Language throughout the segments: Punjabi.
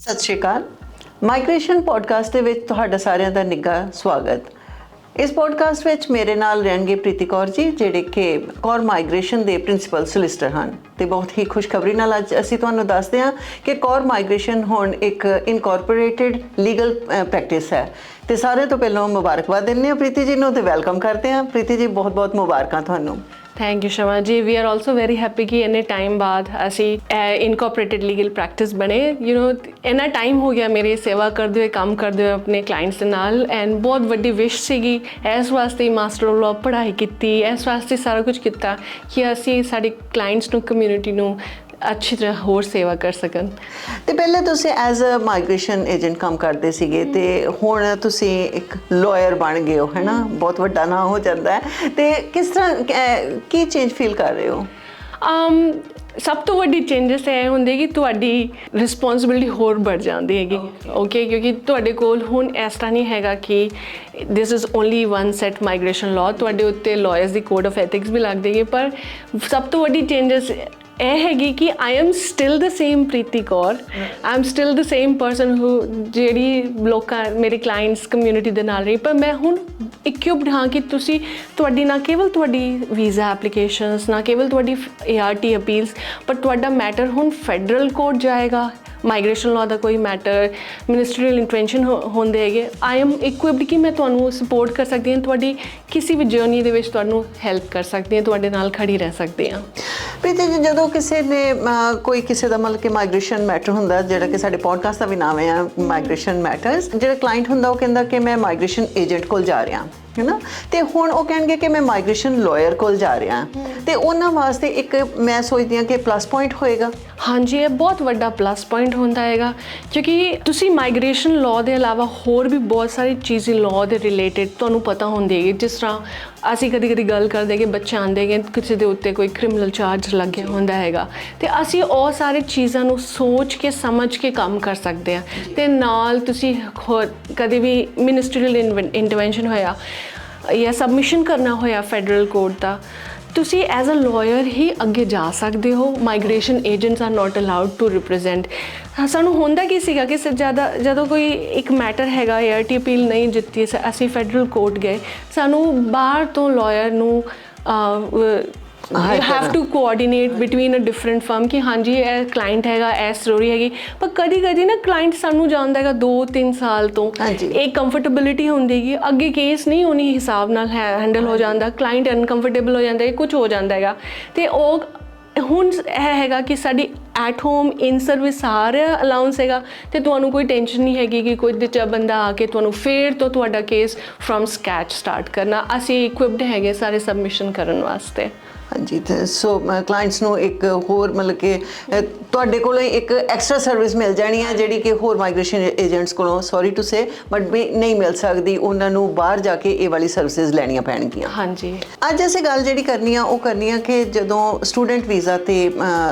ਸਤਿ ਸ਼੍ਰੀ ਅਕਾਲ। ਮਾਈਗ੍ਰੇਸ਼ਨ ਪੋਡਕਾਸਟ ਦੇ ਵਿੱਚ ਤੁਹਾਡਾ ਸਾਰਿਆਂ ਦਾ ਨਿੱਘਾ ਸਵਾਗਤ। ਇਸ ਪੋਡਕਾਸਟ ਵਿੱਚ ਮੇਰੇ ਨਾਲ ਰਹਿਣਗੇ ਪ੍ਰੀਤੀ ਕੌਰ ਜੀ, ਜਿਹੜੇ ਕਿ ਕੌਰ ਮਾਈਗ੍ਰੇਸ਼ਨ ਦੇ ਪ੍ਰਿੰਸੀਪਲ ਸੋਲਿਸਟਰ ਹਨ। ਤੇ ਬਹੁਤ ਹੀ ਖੁਸ਼ਖਬਰੀ ਨਾਲ ਅੱਜ ਅਸੀਂ ਤੁਹਾਨੂੰ ਦੱਸਦੇ ਹਾਂ ਕਿ ਕੌਰ ਮਾਈਗ੍ਰੇਸ਼ਨ ਹੁਣ ਇੱਕ ਇਨਕੋਰਪੋਰੇਟਿਡ ਲੀਗਲ ਪ੍ਰੈਕਟਿਸ ਹੈ। ਤੇ ਸਾਰੇ ਤੋਂ ਪਹਿਲਾਂ ਮੁਬਾਰਕਬਾਦ ਦਿੰਦੇ ਹਾਂ ਪ੍ਰੀਤੀ ਜੀ ਨੂੰ ਤੇ ਵੈਲਕਮ ਕਰਦੇ ਹਾਂ। ਪ੍ਰੀਤੀ ਜੀ ਬਹੁਤ ਬਹੁਤ ਮੁਬਾਰਕਾਂ ਤੁਹਾਨੂੰ। Thank you Shama ji we are also very happy ਕਿ ਇਹਨੇ ਟਾਈਮ ਬਾਅਦ ਅਸੀਂ ਇਨਕੋਰਪੋਰੇਟਡ ਲੀਗਲ ਪ੍ਰੈਕਟਿਸ ਬਣੇ ਯੂ نو ਇੰਨਾ ਟਾਈਮ ਹੋ ਗਿਆ ਮੇਰੇ ਸੇਵਾ ਕਰਦੇ ਹੋਏ ਕੰਮ ਕਰਦੇ ਹੋਏ ਆਪਣੇ ਕਲਾਇੰਟਸ ਦੇ ਨਾਲ ਐਂਡ ਬਹੁਤ ਵੱਡੀ ਵਿਸ਼ ਸੀਗੀ ਇਸ ਵਾਸਤੇ ਮਾਸਟਰ ਆਫ ਲਾਅ ਪੜ੍ਹਾਈ ਕੀਤੀ ਇਸ ਵਾਸਤੇ ਸਾਰਾ ਕੁਝ ਕੀਤਾ ਕਿ ਅਸੀਂ ਸਾਡੇ ਕਲਾਇੰਟਸ ਨੂੰ ਕਮਿਊਨਿਟੀ ਨੂੰ ਅੱਛੀ ਤਰ੍ਹਾਂ ਹੋਰ ਸੇਵਾ ਕਰ ਸਕਣ। ਤੇ ਪਹਿਲੇ ਤੁਸੀਂ ਐਜ਼ ਅ ਮਾਈਗ੍ਰੇਸ਼ਨ ਏਜੰਟ ਕੰਮ ਕਰਦੇ ਸੀਗੇ ਤੇ ਹੁਣ ਤੁਸੀਂ ਇੱਕ ਲਾਇਰ ਬਣ ਗਏ ਹੋ ਹੈਨਾ? ਬਹੁਤ ਵੱਡਾ ਨਾਮ ਹੋ ਜਾਂਦਾ ਹੈ। ਤੇ ਕਿਸ ਤਰ੍ਹਾਂ ਕੀ ਚੇਂਜ ਫੀਲ ਕਰ ਰਹੇ ਹੋ? um ਸਭ ਤੋਂ ਵੱਡੀ ਚੇਂਜਸ ਇਹ ਹੁੰਦੀ ਕਿ ਤੁਹਾਡੀ ਰਿਸਪੌਂਸਿਬਿਲਟੀ ਹੋਰ ਵੱਧ ਜਾਂਦੀ ਹੈਗੀ। ਓਕੇ ਕਿਉਂਕਿ ਤੁਹਾਡੇ ਕੋਲ ਹੁਣ ਇਸ ਤਰ੍ਹਾਂ ਨਹੀਂ ਹੈਗਾ ਕਿ this is only one set migration law ਤੁਹਾਡੇ ਉੱਤੇ ਲਾਇਰਸ ਦੀ ਕੋਡ ਆਫ ਐਥਿਕਸ ਵੀ ਲੱਗਦੀ ਹੈ ਪਰ ਸਭ ਤੋਂ ਵੱਡੀ ਚੇਂਜਸ ਇਹ ਹੈਗੀ ਕਿ I am still the same Preeti Kaur I am still the same person who ਜਿਹੜੀ ਲੋਕਾਂ ਮੇਰੇ ਕਲਾਇੰਟਸ ਕਮਿਊਨਿਟੀ ਦੇ ਨਾਲ ਰਹੀ। ਪਰ ਮੈਂ ਹੁਣ ਇਕੁਇਪਡ ਹਾਂ ਕਿ ਤੁਸੀਂ ਤੁਹਾਡੀ ਨਾ ਕੇਵਲ ਤੁਹਾਡੀ ਵੀਜ਼ਾ ਐਪਲੀਕੇਸ਼ਨਸ ਨਾ ਕੇਵਲ ਤੁਹਾਡੀ ਏਆਰਟੀ ਅਪੀਲਸ ਪਰ ਤੁਹਾਡਾ ਮੈਟਰ ਹੁਣ ਫੈਡਰਲ ਕੋਰਟ ਜਾਏਗਾ ਮਾਈਗ੍ਰੇਸ਼ਨ ਲਾਅ ਦਾ ਕੋਈ ਮੈਟਰ ਮਿਨਿਸਟਰੀਅਲ ਇੰਟਰਵੈਂਸ਼ਨ ਹੁੰਦੇ ਹੈਗੇ। ਆਈ ਐਮ ਇਕੁਇਪਡ ਕਿ ਮੈਂ ਤੁਹਾਨੂੰ ਸਪੋਰਟ ਕਰ ਸਕਦੀ ਹਾਂ, ਤੁਹਾਡੀ ਕਿਸੇ ਵੀ ਜਰਨੀ ਦੇ ਵਿੱਚ ਤੁਹਾਨੂੰ ਹੈਲਪ ਕਰ ਸਕਦੀ ਹਾਂ, ਤੁਹਾਡੇ ਨਾਲ ਖੜੀ ਰਹਿ ਸਕਦੀ ਹਾਂ। ਪ੍ਰੀਤੀ ਜੀ ਜਦੋਂ ਕਿਸੇ ਨੇ ਕੋਈ ਕਿਸੇ ਦਾ ਮਤਲਬ ਕਿ ਮਾਈਗ੍ਰੇਸ਼ਨ ਮੈਟਰ ਹੁੰਦਾ, ਜਿਹੜਾ ਕਿ ਸਾਡੇ ਪੋਡਕਾਸਟ ਦਾ ਵੀ ਨਾਮ ਹੈ ਮਾਈਗ੍ਰੇਸ਼ਨ ਮੈਟਰਸ ਜਿਹੜਾ ਕਲਾਇੰਟ ਹੁੰਦਾ, ਉਹ ਕਹਿੰਦਾ ਕਿ ਮੈਂ ਮਾਈਗ੍ਰੇਸ਼ਨ ਏਜੰਟ ਕੋਲ ਜਾ ਰਿਹਾ। ਹੈਨਾ? ਤੇ ਹੁਣ ਉਹ ਕਹਿਣਗੇ ਕਿ ਮੈਂ ਮਾਈਗ੍ਰੇਸ਼ਨ ਲਾਇਰ ਕੋਲ ਜਾ ਰਿਹਾ ਤੇ ਉਹਨਾਂ ਵਾਸਤੇ ਇੱਕ ਮੈਂ ਸੋਚਦੀ ਹਾਂ ਕਿ ਪਲੱਸ ਪੁਆਇੰਟ ਹੋਏਗਾ। ਹਾਂਜੀ ਇਹ ਬਹੁਤ ਵੱਡਾ ਪਲੱਸ ਪੁਆਇੰਟ ਹੁੰਦਾ ਹੈਗਾ। ਕਿਉਂਕਿ ਤੁਸੀਂ ਮਾਈਗ੍ਰੇਸ਼ਨ ਲਾਅ ਦੇ ਇਲਾਵਾ ਹੋਰ ਵੀ ਬਹੁਤ ਸਾਰੀ ਚੀਜ਼ਾਂ ਲਾਅ ਦੇ ਰਿਲੇਟਡ ਤੁਹਾਨੂੰ ਪਤਾ ਹੁੰਦੀ ਹੈਗੀ ਜਿਸ ਤਰ੍ਹਾਂ ਅਸੀਂ ਕਦੀ ਕਦੀ ਗੱਲ ਕਰਦੇ ਕਿ ਬੱਚੇ ਆਂਦੇ ਕਿ ਕਿਸੇ ਦੇ ਉੱਤੇ ਕੋਈ ਕ੍ਰਿਮੀਨਲ ਚਾਰਜ ਲੱਗਿਆ ਹੁੰਦਾ ਹੈਗਾ। ਤੇ ਅਸੀਂ ਉਹ ਸਾਰੇ ਚੀਜ਼ਾਂ ਨੂੰ ਸੋਚ ਕੇ, ਸਮਝ ਕੇ ਕੰਮ ਕਰ ਸਕਦੇ ਹਾਂ। ਤੇ ਨਾਲ ਤੁਸੀਂ ਹੋਰ ਕਦੇ ਵੀ ਮਿਨਿਸਟਰੀਅਲ ਇੰਟਰਵੈਂਸ਼ਨ ਹੋਇਆ ਜਾਂ ਸਬਮਿਸ਼ਨ ਕਰਨਾ ਹੋਇਆ ਫੈਡਰਲ ਕੋਰਟ ਦਾ ਤੁਸੀਂ ਐਜ਼ ਅ ਲਾਇਰ ਹੀ ਅੱਗੇ ਜਾ ਸਕਦੇ ਹੋ। Migration agents are not allowed to represent ਸਾਨੂੰ ਹੁੰਦਾ ਕੀ ਸੀਗਾ ਕਿ ਸਿਰ ਜ਼ਿਆਦਾ ਜਦੋਂ ਕੋਈ ਇੱਕ ਮੈਟਰ ਹੈਗਾ ਏਆਰਟੀ ਅਪੀਲ ਨਹੀਂ ਜਿੱਤੀ ਸ- ਅਸੀਂ ਫੈਡਰਲ ਕੋਰਟ ਗਏ। ਸਾਨੂੰ ਬਾਹਰ ਤੋਂ ਲਾਇਰ ਨੂੰ you have. To coordinate between a different firm ਕਿ ਹਾਂਜੀ ਇਹ ਕਲਾਇੰਟ ਹੈਗਾ ਇਹ ਸਟੋਰੀ ਹੈਗੀ। ਪਰ ਕਦੀ ਕਦੀ ਨਾ ਕਲਾਇੰਟ ਸਾਨੂੰ ਜਾਣਦਾ ਹੈਗਾ 2-3 ਸਾਲ ਤੋਂ। ਇੱਕ ਕੰਫਰਟੇਬਿਲਿਟੀ ਹੁੰਦੀ ਹੈਗੀ। ਅੱਗੇ ਕੇਸ ਨਹੀਂ ਹੋਣੀ ਹਿਸਾਬ ਨਾਲ ਹੈਂਡਲ ਹੋ ਜਾਂਦਾ। ਕਲਾਇੰਟ ਅਨਕੰਫਰਟੇਬਲ ਹੋ ਜਾਂਦਾ ਹੈ ਕੁਝ ਹੋ ਜਾਂਦਾ ਹੈਗਾ। ਤੇ ਉਹ ਹੁਣ ਇਹ ਹੈਗਾ ਕਿ ਸਾਡੀ ਐਟ ਹੋਮ ਇਨ ਸਰਵਿਸ ਸਾਰਾ ਅਲਾਉਂਸ ਹੈਗਾ। ਤੇ ਤੁਹਾਨੂੰ ਕੋਈ ਟੈਨਸ਼ਨ ਨਹੀਂ ਹੈਗੀ ਕਿ ਕੋਈ ਦੂਜਾ ਬੰਦਾ ਆ ਕੇ ਤੁਹਾਨੂੰ ਫੇਰ ਤੋਂ ਤੁਹਾਡਾ ਕੇਸ ਫਰਮ ਸਕੈਚ ਸਟਾਰਟ ਕਰਨਾ। ਅਸੀਂ ਇਕਵਿਪਡ ਹੈਗੇ ਸਾਰੇ ਸਬਮਿਸ਼ਨ ਕਰਨ ਵਾਸਤੇ। ਹਾਂਜੀ ਤੇ ਸੋ ਕਲਾਇੰਟਸ ਨੂੰ ਇੱਕ ਹੋਰ ਮਤਲਬ ਕਿ ਤੁਹਾਡੇ ਕੋਲੋਂ ਇੱਕ ਐਕਸਟਰਾ ਸਰਵਿਸ ਮਿਲ ਜਾਣੀ ਹੈ ਜਿਹੜੀ ਕਿ ਹੋਰ ਮਾਈਗ੍ਰੇਸ਼ਨ ਏਜੰਟਸ ਕੋਲੋਂ ਸੌਰੀ ਟੂ ਸੇ ਬਟ ਵੀ ਨਹੀਂ ਮਿਲ ਸਕਦੀ ਉਹਨਾਂ ਨੂੰ ਬਾਹਰ ਜਾ ਕੇ ਇਹ ਵਾਲੀ ਸਰਵਿਸਿਜ਼ ਲੈਣੀਆਂ ਪੈਣਗੀਆਂ। ਹਾਂਜੀ। ਅੱਜ ਅਸੀਂ ਗੱਲ ਜਿਹੜੀ ਕਰਨੀ ਆ ਉਹ ਕਰਨੀ ਆ ਕਿ ਜਦੋਂ ਸਟੂਡੈਂਟ ਵੀਜ਼ਾ ਤੇ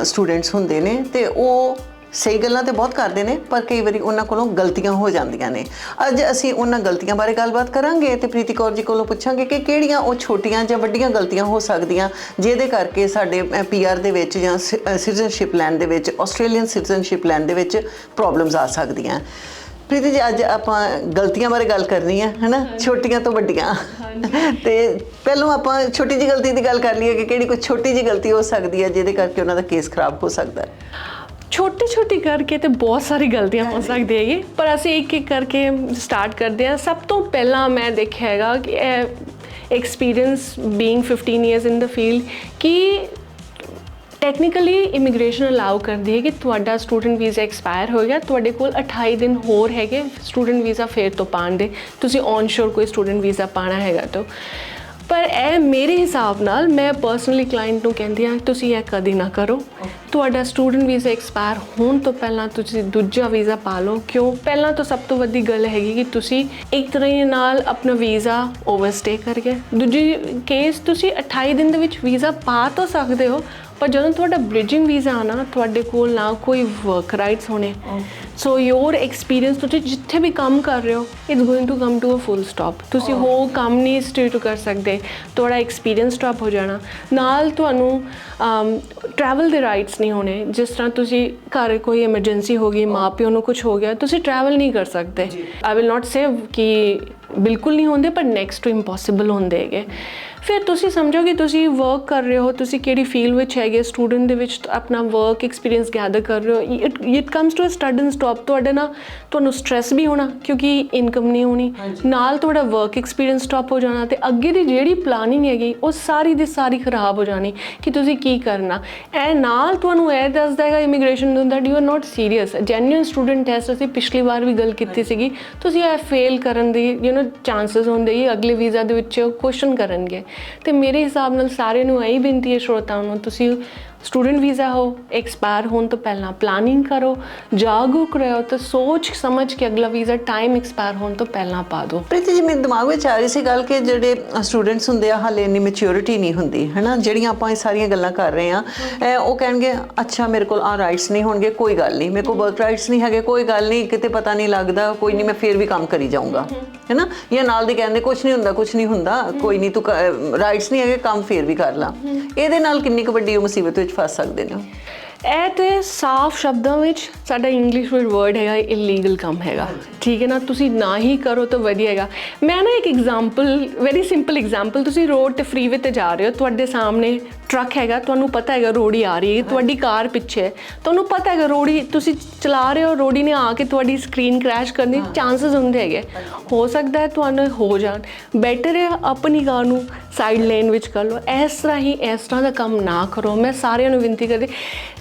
ਸਟੂਡੈਂਟਸ ਹੁੰਦੇ ਨੇ ਤੇ ਉਹ ਸਹੀ ਗੱਲਾਂ ਤੇ ਬਹੁਤ ਕਰਦੇ ਨੇ ਪਰ ਕਈ ਵਾਰੀ ਉਹਨਾਂ ਕੋਲੋਂ ਗਲਤੀਆਂ ਹੋ ਜਾਂਦੀਆਂ ਨੇ। ਅੱਜ ਅਸੀਂ ਉਹਨਾਂ ਗਲਤੀਆਂ ਬਾਰੇ ਗੱਲਬਾਤ ਕਰਾਂਗੇ ਤੇ ਪ੍ਰੀਤੀ ਕੌਰ ਜੀ ਕੋਲੋਂ ਪੁੱਛਾਂਗੇ ਕਿ ਕਿਹੜੀਆਂ ਉਹ ਛੋਟੀਆਂ ਜਾਂ ਵੱਡੀਆਂ ਗਲਤੀਆਂ ਹੋ ਸਕਦੀਆਂ ਜਿਹਦੇ ਕਰਕੇ ਸਾਡੇ ਪੀਆਰ ਦੇ ਵਿੱਚ ਜਾਂ ਸਿਟੀਜ਼ਨਸ਼ਿਪ ਲੈਣ ਦੇ ਵਿੱਚ ਆਸਟ੍ਰੇਲੀਅਨ ਸਿਟੀਜ਼ਨਸ਼ਿਪ ਲੈਣ ਦੇ ਵਿੱਚ ਪ੍ਰੋਬਲਮਸ ਆ ਸਕਦੀਆਂ। ਪ੍ਰੀਤੀ ਜੀ ਅੱਜ ਆਪਾਂ ਗਲਤੀਆਂ ਬਾਰੇ ਗੱਲ ਕਰਨੀ ਹੈ ਹੈਨਾ? ਛੋਟੀਆਂ ਤੋਂ ਵੱਡੀਆਂ। ਤੇ ਪਹਿਲਾਂ ਆਪਾਂ ਛੋਟੀ ਜਿਹੀ ਗਲਤੀ ਦੀ ਗੱਲ ਕਰ ਲਈਏ ਕਿ ਕਿਹੜੀ ਕੋਈ ਛੋਟੀ ਜਿਹੀ ਗਲਤੀ ਹੋ ਸਕਦੀ ਹੈ ਜਿਹਦੇ ਕਰਕੇ ਉਹਨਾਂ ਦਾ ਕੇਸ ਖਰਾਬ ਹੋ ਸਕਦਾ। ਹੈ ਛੋਟੀ ਛੋਟੀ ਕਰਕੇ ਤੇ ਬਹੁਤ ਸਾਰੀ ਗਲਤੀਆਂ ਹੋ ਸਕਦੀ ਹੈਗੀ ਪਰ ਅਸੀਂ ਇੱਕ ਇੱਕ ਕਰਕੇ ਸਟਾਰਟ ਕਰਦੇ ਹਾਂ। ਸਭ ਤੋਂ ਪਹਿਲਾਂ ਮੈਂ ਦੇਖਿਆ ਹੈਗਾ ਕਿ experience being 15 years in the field ਕਿ ਟੈਕਨੀਕਲੀ ਇਮੀਗ੍ਰੇਸ਼ਨ ਅਲਾਉ ਕਰਦੀ ਹੈ ਕਿ ਤੁਹਾਡਾ ਸਟੂਡੈਂਟ ਵੀਜ਼ਾ ਐਕਸਪਾਇਰ ਹੋ ਗਿਆ। ਤੁਹਾਡੇ ਕੋਲ 28 ਦਿਨ ਹੋਰ ਹੈਗੇ ਸਟੂਡੈਂਟ ਵੀਜ਼ਾ ਫੇਰ ਤੋਂ ਪਾਉਣ ਦੇ। ਤੁਸੀਂ ਔਨਸ਼ੋਰ ਕੋਈ ਸਟੂਡੈਂਟ ਵੀਜ਼ਾ ਪਾਣਾ ਹੈਗਾ ਤਾਂ। ਪਰ ਇਹ ਮੇਰੇ ਹਿਸਾਬ ਨਾਲ ਮੈਂ ਪਰਸਨਲੀ ਕਲਾਇੰਟ ਨੂੰ ਕਹਿੰਦੀ ਹਾਂ, ਤੁਸੀਂ ਇਹ ਕਦੀ ਨਾ ਕਰੋ। ਤੁਹਾਡਾ ਸਟੂਡੈਂਟ ਵੀਜ਼ਾ ਐਕਸਪਾਇਰ ਹੋਣ ਤੋਂ ਪਹਿਲਾਂ ਤੁਸੀਂ ਦੂਜਾ ਵੀਜ਼ਾ ਪਾ ਲਓ। ਕਿਉਂ? ਪਹਿਲਾਂ ਤਾਂ ਸਭ ਤੋਂ ਵੱਡੀ ਗੱਲ ਹੈਗੀ ਕਿ ਤੁਸੀਂ ਇੱਕ ਤਰ੍ਹਾਂ ਨਾਲ ਆਪਣਾ ਵੀਜ਼ਾ ਓਵਰਸਟੇ ਕਰ ਗਏ। ਦੂਜੀ ਕੇਸ ਤੁਸੀਂ 28 ਦਿਨ ਦੇ ਵਿੱਚ ਵੀਜ਼ਾ ਪਾ ਤਾਂ ਸਕਦੇ ਹੋ, ਪਰ ਜਦੋਂ ਤੁਹਾਡਾ ਬ੍ਰਿਜਿੰਗ ਵੀਜ਼ਾ ਆਣਾ ਤੁਹਾਡੇ ਕੋਲ ਨਾ ਕੋਈ ਵਰਕ ਰਾਈਟਸ ਹੋਣੇ। ਸੋ ਯੋਰ ਐਕਸਪੀਰੀਅੰਸ ਤੁਸੀਂ ਜਿੱਥੇ ਵੀ ਕੰਮ ਕਰ ਰਹੇ ਹੋ it's going to come to a full stop ਤੁਸੀਂ ਹੋਰ ਕੰਮ ਨਹੀਂ ਸਟੇਟ ਕਰ ਸਕਦੇ ਤੁਹਾਡਾ ਐਕਸਪੀਰੀਅੰਸ ਸਟਾਪ ਹੋ ਜਾਣਾ ਨਾਲ ਤੁਹਾਨੂੰ ਟਰੈਵਲ ਦੇ ਰਾਈਟਸ ਨਹੀਂ ਹੋਣੇ ਜਿਸ ਤਰ੍ਹਾਂ ਤੁਸੀਂ ਘਰ ਕੋਈ ਐਮਰਜੈਂਸੀ ਹੋ ਗਈ ਮਾਪਿਓ ਨੂੰ ਕੁਝ ਹੋ ਗਿਆ ਤੁਸੀਂ ਟਰੈਵਲ ਨਹੀਂ ਕਰ ਸਕਦੇ ਆਈ ਵਿਲ ਨਾਟ ਸੇ ਕਿ ਬਿਲਕੁਲ ਨਹੀਂ ਹੁੰਦੇ ਪਰ ਨੈਕਸਟ ਟੂ ਇੰਪੋਸੀਬਲ ਹੁੰਦੇ ਹੈਗੇ ਫਿਰ ਤੁਸੀਂ ਸਮਝੋ ਕਿ ਤੁਸੀਂ ਵਰਕ ਕਰ ਰਹੇ ਹੋ ਤੁਸੀਂ ਕਿਹੜੀ ਫੀਲਡ ਵਿੱਚ ਹੈਗੇ ਸਟੂਡੈਂਟ ਦੇ ਵਿੱਚ ਆਪਣਾ ਵਰਕ ਐਕਸਪੀਰੀਅੰਸ ਗੈਦਰ ਕਰ ਰਹੇ ਹੋ it it comes to a sudden stop ਤੁਹਾਡੇ ਨਾਲ ਤੁਹਾਨੂੰ ਸਟ੍ਰੈਸ ਵੀ ਹੋਣਾ ਕਿਉਂਕਿ ਇਨਕਮ ਨਹੀਂ ਹੋਣੀ। ਨਾਲ ਤੁਹਾਡਾ ਵਰਕ ਐਕਸਪੀਰੀਅੰਸ ਸਟਾਪ ਹੋ ਜਾਣਾ ਤੇ ਅੱਗੇ ਦੀ ਜਿਹੜੀ ਪਲਾਨਿੰਗ ਹੈਗੀ ਉਹ ਸਾਰੀ ਦੀ ਸਾਰੀ ਖਰਾਬ ਹੋ ਜਾਣੀ ਕਿ ਤੁਸੀਂ ਕੀ ਕਰਨਾ। ਇਹ ਨਾਲ ਤੁਹਾਨੂੰ ਇਹ ਦੱਸਦਾ ਹੈਗਾ ਇਮੀਗ੍ਰੇਸ਼ਨ ਨੂੰ that you are not serious genuine student test ਅਸੀਂ ਪਿਛਲੀ ਵਾਰ ਵੀ ਗੱਲ ਕੀਤੀ ਸੀਗੀ। ਤੁਸੀਂ ਇਹ ਫੇਲ ਕਰਨ ਦੀ ਯੂ نو ਚਾਂਸਸ ਹੁੰਦੇ ਹੀ ਅਗਲੇ ਵੀਜ਼ਾ ਦੇ ਵਿੱਚ ਕੁਐਸਚਨ ਕਰਨਗੇ। ਤੇ ਮੇਰੇ ਹਿਸਾਬ ਨਾਲ ਸਾਰਿਆਂ ਨੂੰ ਇਹੀ ਬੇਨਤੀ ਹੈ ਸ਼ਰੋਤਾਵਾਂ ਨੂੰ ਤੁਸੀਂ ਸਟੂਡੈਂਟ ਵੀਜ਼ਾ ਹੋ ਐਕਸਪਾਇਰ ਹੋਣ ਤੋਂ ਪਹਿਲਾਂ ਪਲਾਨਿੰਗ ਕਰੋ ਜਾਗਰੂਕ ਰਹੋ ਤੇ ਸੋਚ ਸਮਝ ਕੇ ਅਗਲਾ ਵੀਜ਼ਾ ਟਾਈਮ ਐਕਸਪਾਇਰ ਹੋਣ ਤੋਂ ਪਹਿਲਾਂ ਪਾ ਦਿਓ। ਪ੍ਰੀਤੀ ਜੀ ਮੇਰੇ ਦਿਮਾਗ ਵਿੱਚ ਆ ਰਹੀ ਸੀ ਗੱਲ ਕਿ ਜਿਹੜੇ ਸਟੂਡੈਂਟਸ ਹੁੰਦੇ ਆ ਹਾਲੇ ਇੰਨੀ ਮੈਚਿਓਰਿਟੀ ਨਹੀਂ ਹੁੰਦੀ ਹੈਨਾ? ਜਿਹੜੀਆਂ ਆਪਾਂ ਇਹ ਸਾਰੀਆਂ ਗੱਲਾਂ ਕਰ ਰਹੇ ਆ ਉਹ ਕਹਿਣਗੇ ਅੱਛਾ ਮੇਰੇ ਕੋਲ ਆ ਰਾਈਟਸ ਨਹੀਂ ਹੋਣਗੇ ਕੋਈ ਗੱਲ ਨਹੀਂ ਮੇਰੇ ਕੋਲ ਵਰਕ ਰਾਈਟਸ ਨਹੀਂ ਹੈਗੇ ਕੋਈ ਗੱਲ ਨਹੀਂ ਕਿਤੇ ਪਤਾ ਨਹੀਂ ਲੱਗਦਾ ਕੋਈ ਨਹੀਂ ਮੈਂ ਫੇਰ ਵੀ ਕੰਮ ਕਰੀ ਜਾਊਂਗਾ। ਹੈਨਾ? ਜਾਂ ਨਾਲ ਦੇ ਕਹਿੰਦੇ ਕੁਝ ਨਹੀਂ ਹੁੰਦਾ ਕੁਝ ਨਹੀਂ ਹੁੰਦਾ ਕੋਈ ਨਹੀਂ ਤੂੰ ਰਾਈਟਸ ਨਹੀਂ ਹੈਗੇ ਕੰਮ ਫੇਰ ਵੀ ਕਰ ਲਾ। ਇਹਦੇ ਨਾਲ ਕਿੰਨੀ ਕੁ ਵੱਡੀ ਮੁਸੀਬਤ ਵਿੱਚ ਫਸ ਸਕਦੇ ਨੇ। ਇਹ ਤੇ ਸਾਫ਼ ਸ਼ਬਦਾਂ ਵਿੱਚ ਸਾਡਾ ਇੰਗਲਿਸ਼ ਵਿੱਚ ਵਰਡ ਹੈਗਾ ਇਲੀਗਲ ਕੰਮ ਹੈਗਾ। ਠੀਕ ਹੈ ਨਾ? ਤੁਸੀਂ ਨਾ ਹੀ ਕਰੋ ਤਾਂ ਵਧੀਆ ਹੈਗਾ। ਮੈਂ ਨਾ ਇੱਕ ਐਗਜ਼ਾਮਪਲ ਵੈਰੀ ਸਿੰਪਲ ਐਗਜ਼ਾਮਪਲ ਤੁਸੀਂ ਰੋਡ ਤੇ ਫਰੀਵੇ ਤੇ ਜਾ ਰਹੇ ਹੋ ਤੁਹਾਡੇ ਸਾਹਮਣੇ ਟਰੱਕ ਹੈਗਾ ਤੁਹਾਨੂੰ ਪਤਾ ਹੈਗਾ ਰੋੜੀ ਆ ਰਹੀ ਹੈ ਤੁਹਾਡੀ ਕਾਰ ਪਿੱਛੇ ਹੈ। ਤੁਹਾਨੂੰ ਪਤਾ ਹੈਗਾ ਰੋੜੀ ਤੁਸੀਂ ਚਲਾ ਰਹੇ ਹੋ ਰੋੜੀ ਨੇ ਆ ਕੇ ਤੁਹਾਡੀ ਸਕਰੀਨ ਕ੍ਰੈਸ਼ ਕਰਨ ਦੇ ਚਾਂਸਸ ਹੁੰਦੇ ਹੈਗੇ। ਹੋ ਸਕਦਾ ਹੈ ਤੁਹਾਨੂੰ ਹੋ ਜਾਣ। ਬੈਟਰ ਹੈ ਆਪਣੀ ਕਾਰ ਨੂੰ ਸਾਈਡ ਲੇਨ ਵਿੱਚ ਕਰ ਲਓ। ਇਸ ਤਰ੍ਹਾਂ ਹੀ ਇਸ ਤਰ੍ਹਾਂ ਦਾ ਕੰਮ ਨਾ ਕਰੋ। ਮੈਂ ਸਾਰਿਆਂ ਨੂੰ ਬੇਨਤੀ ਕਰਦੀ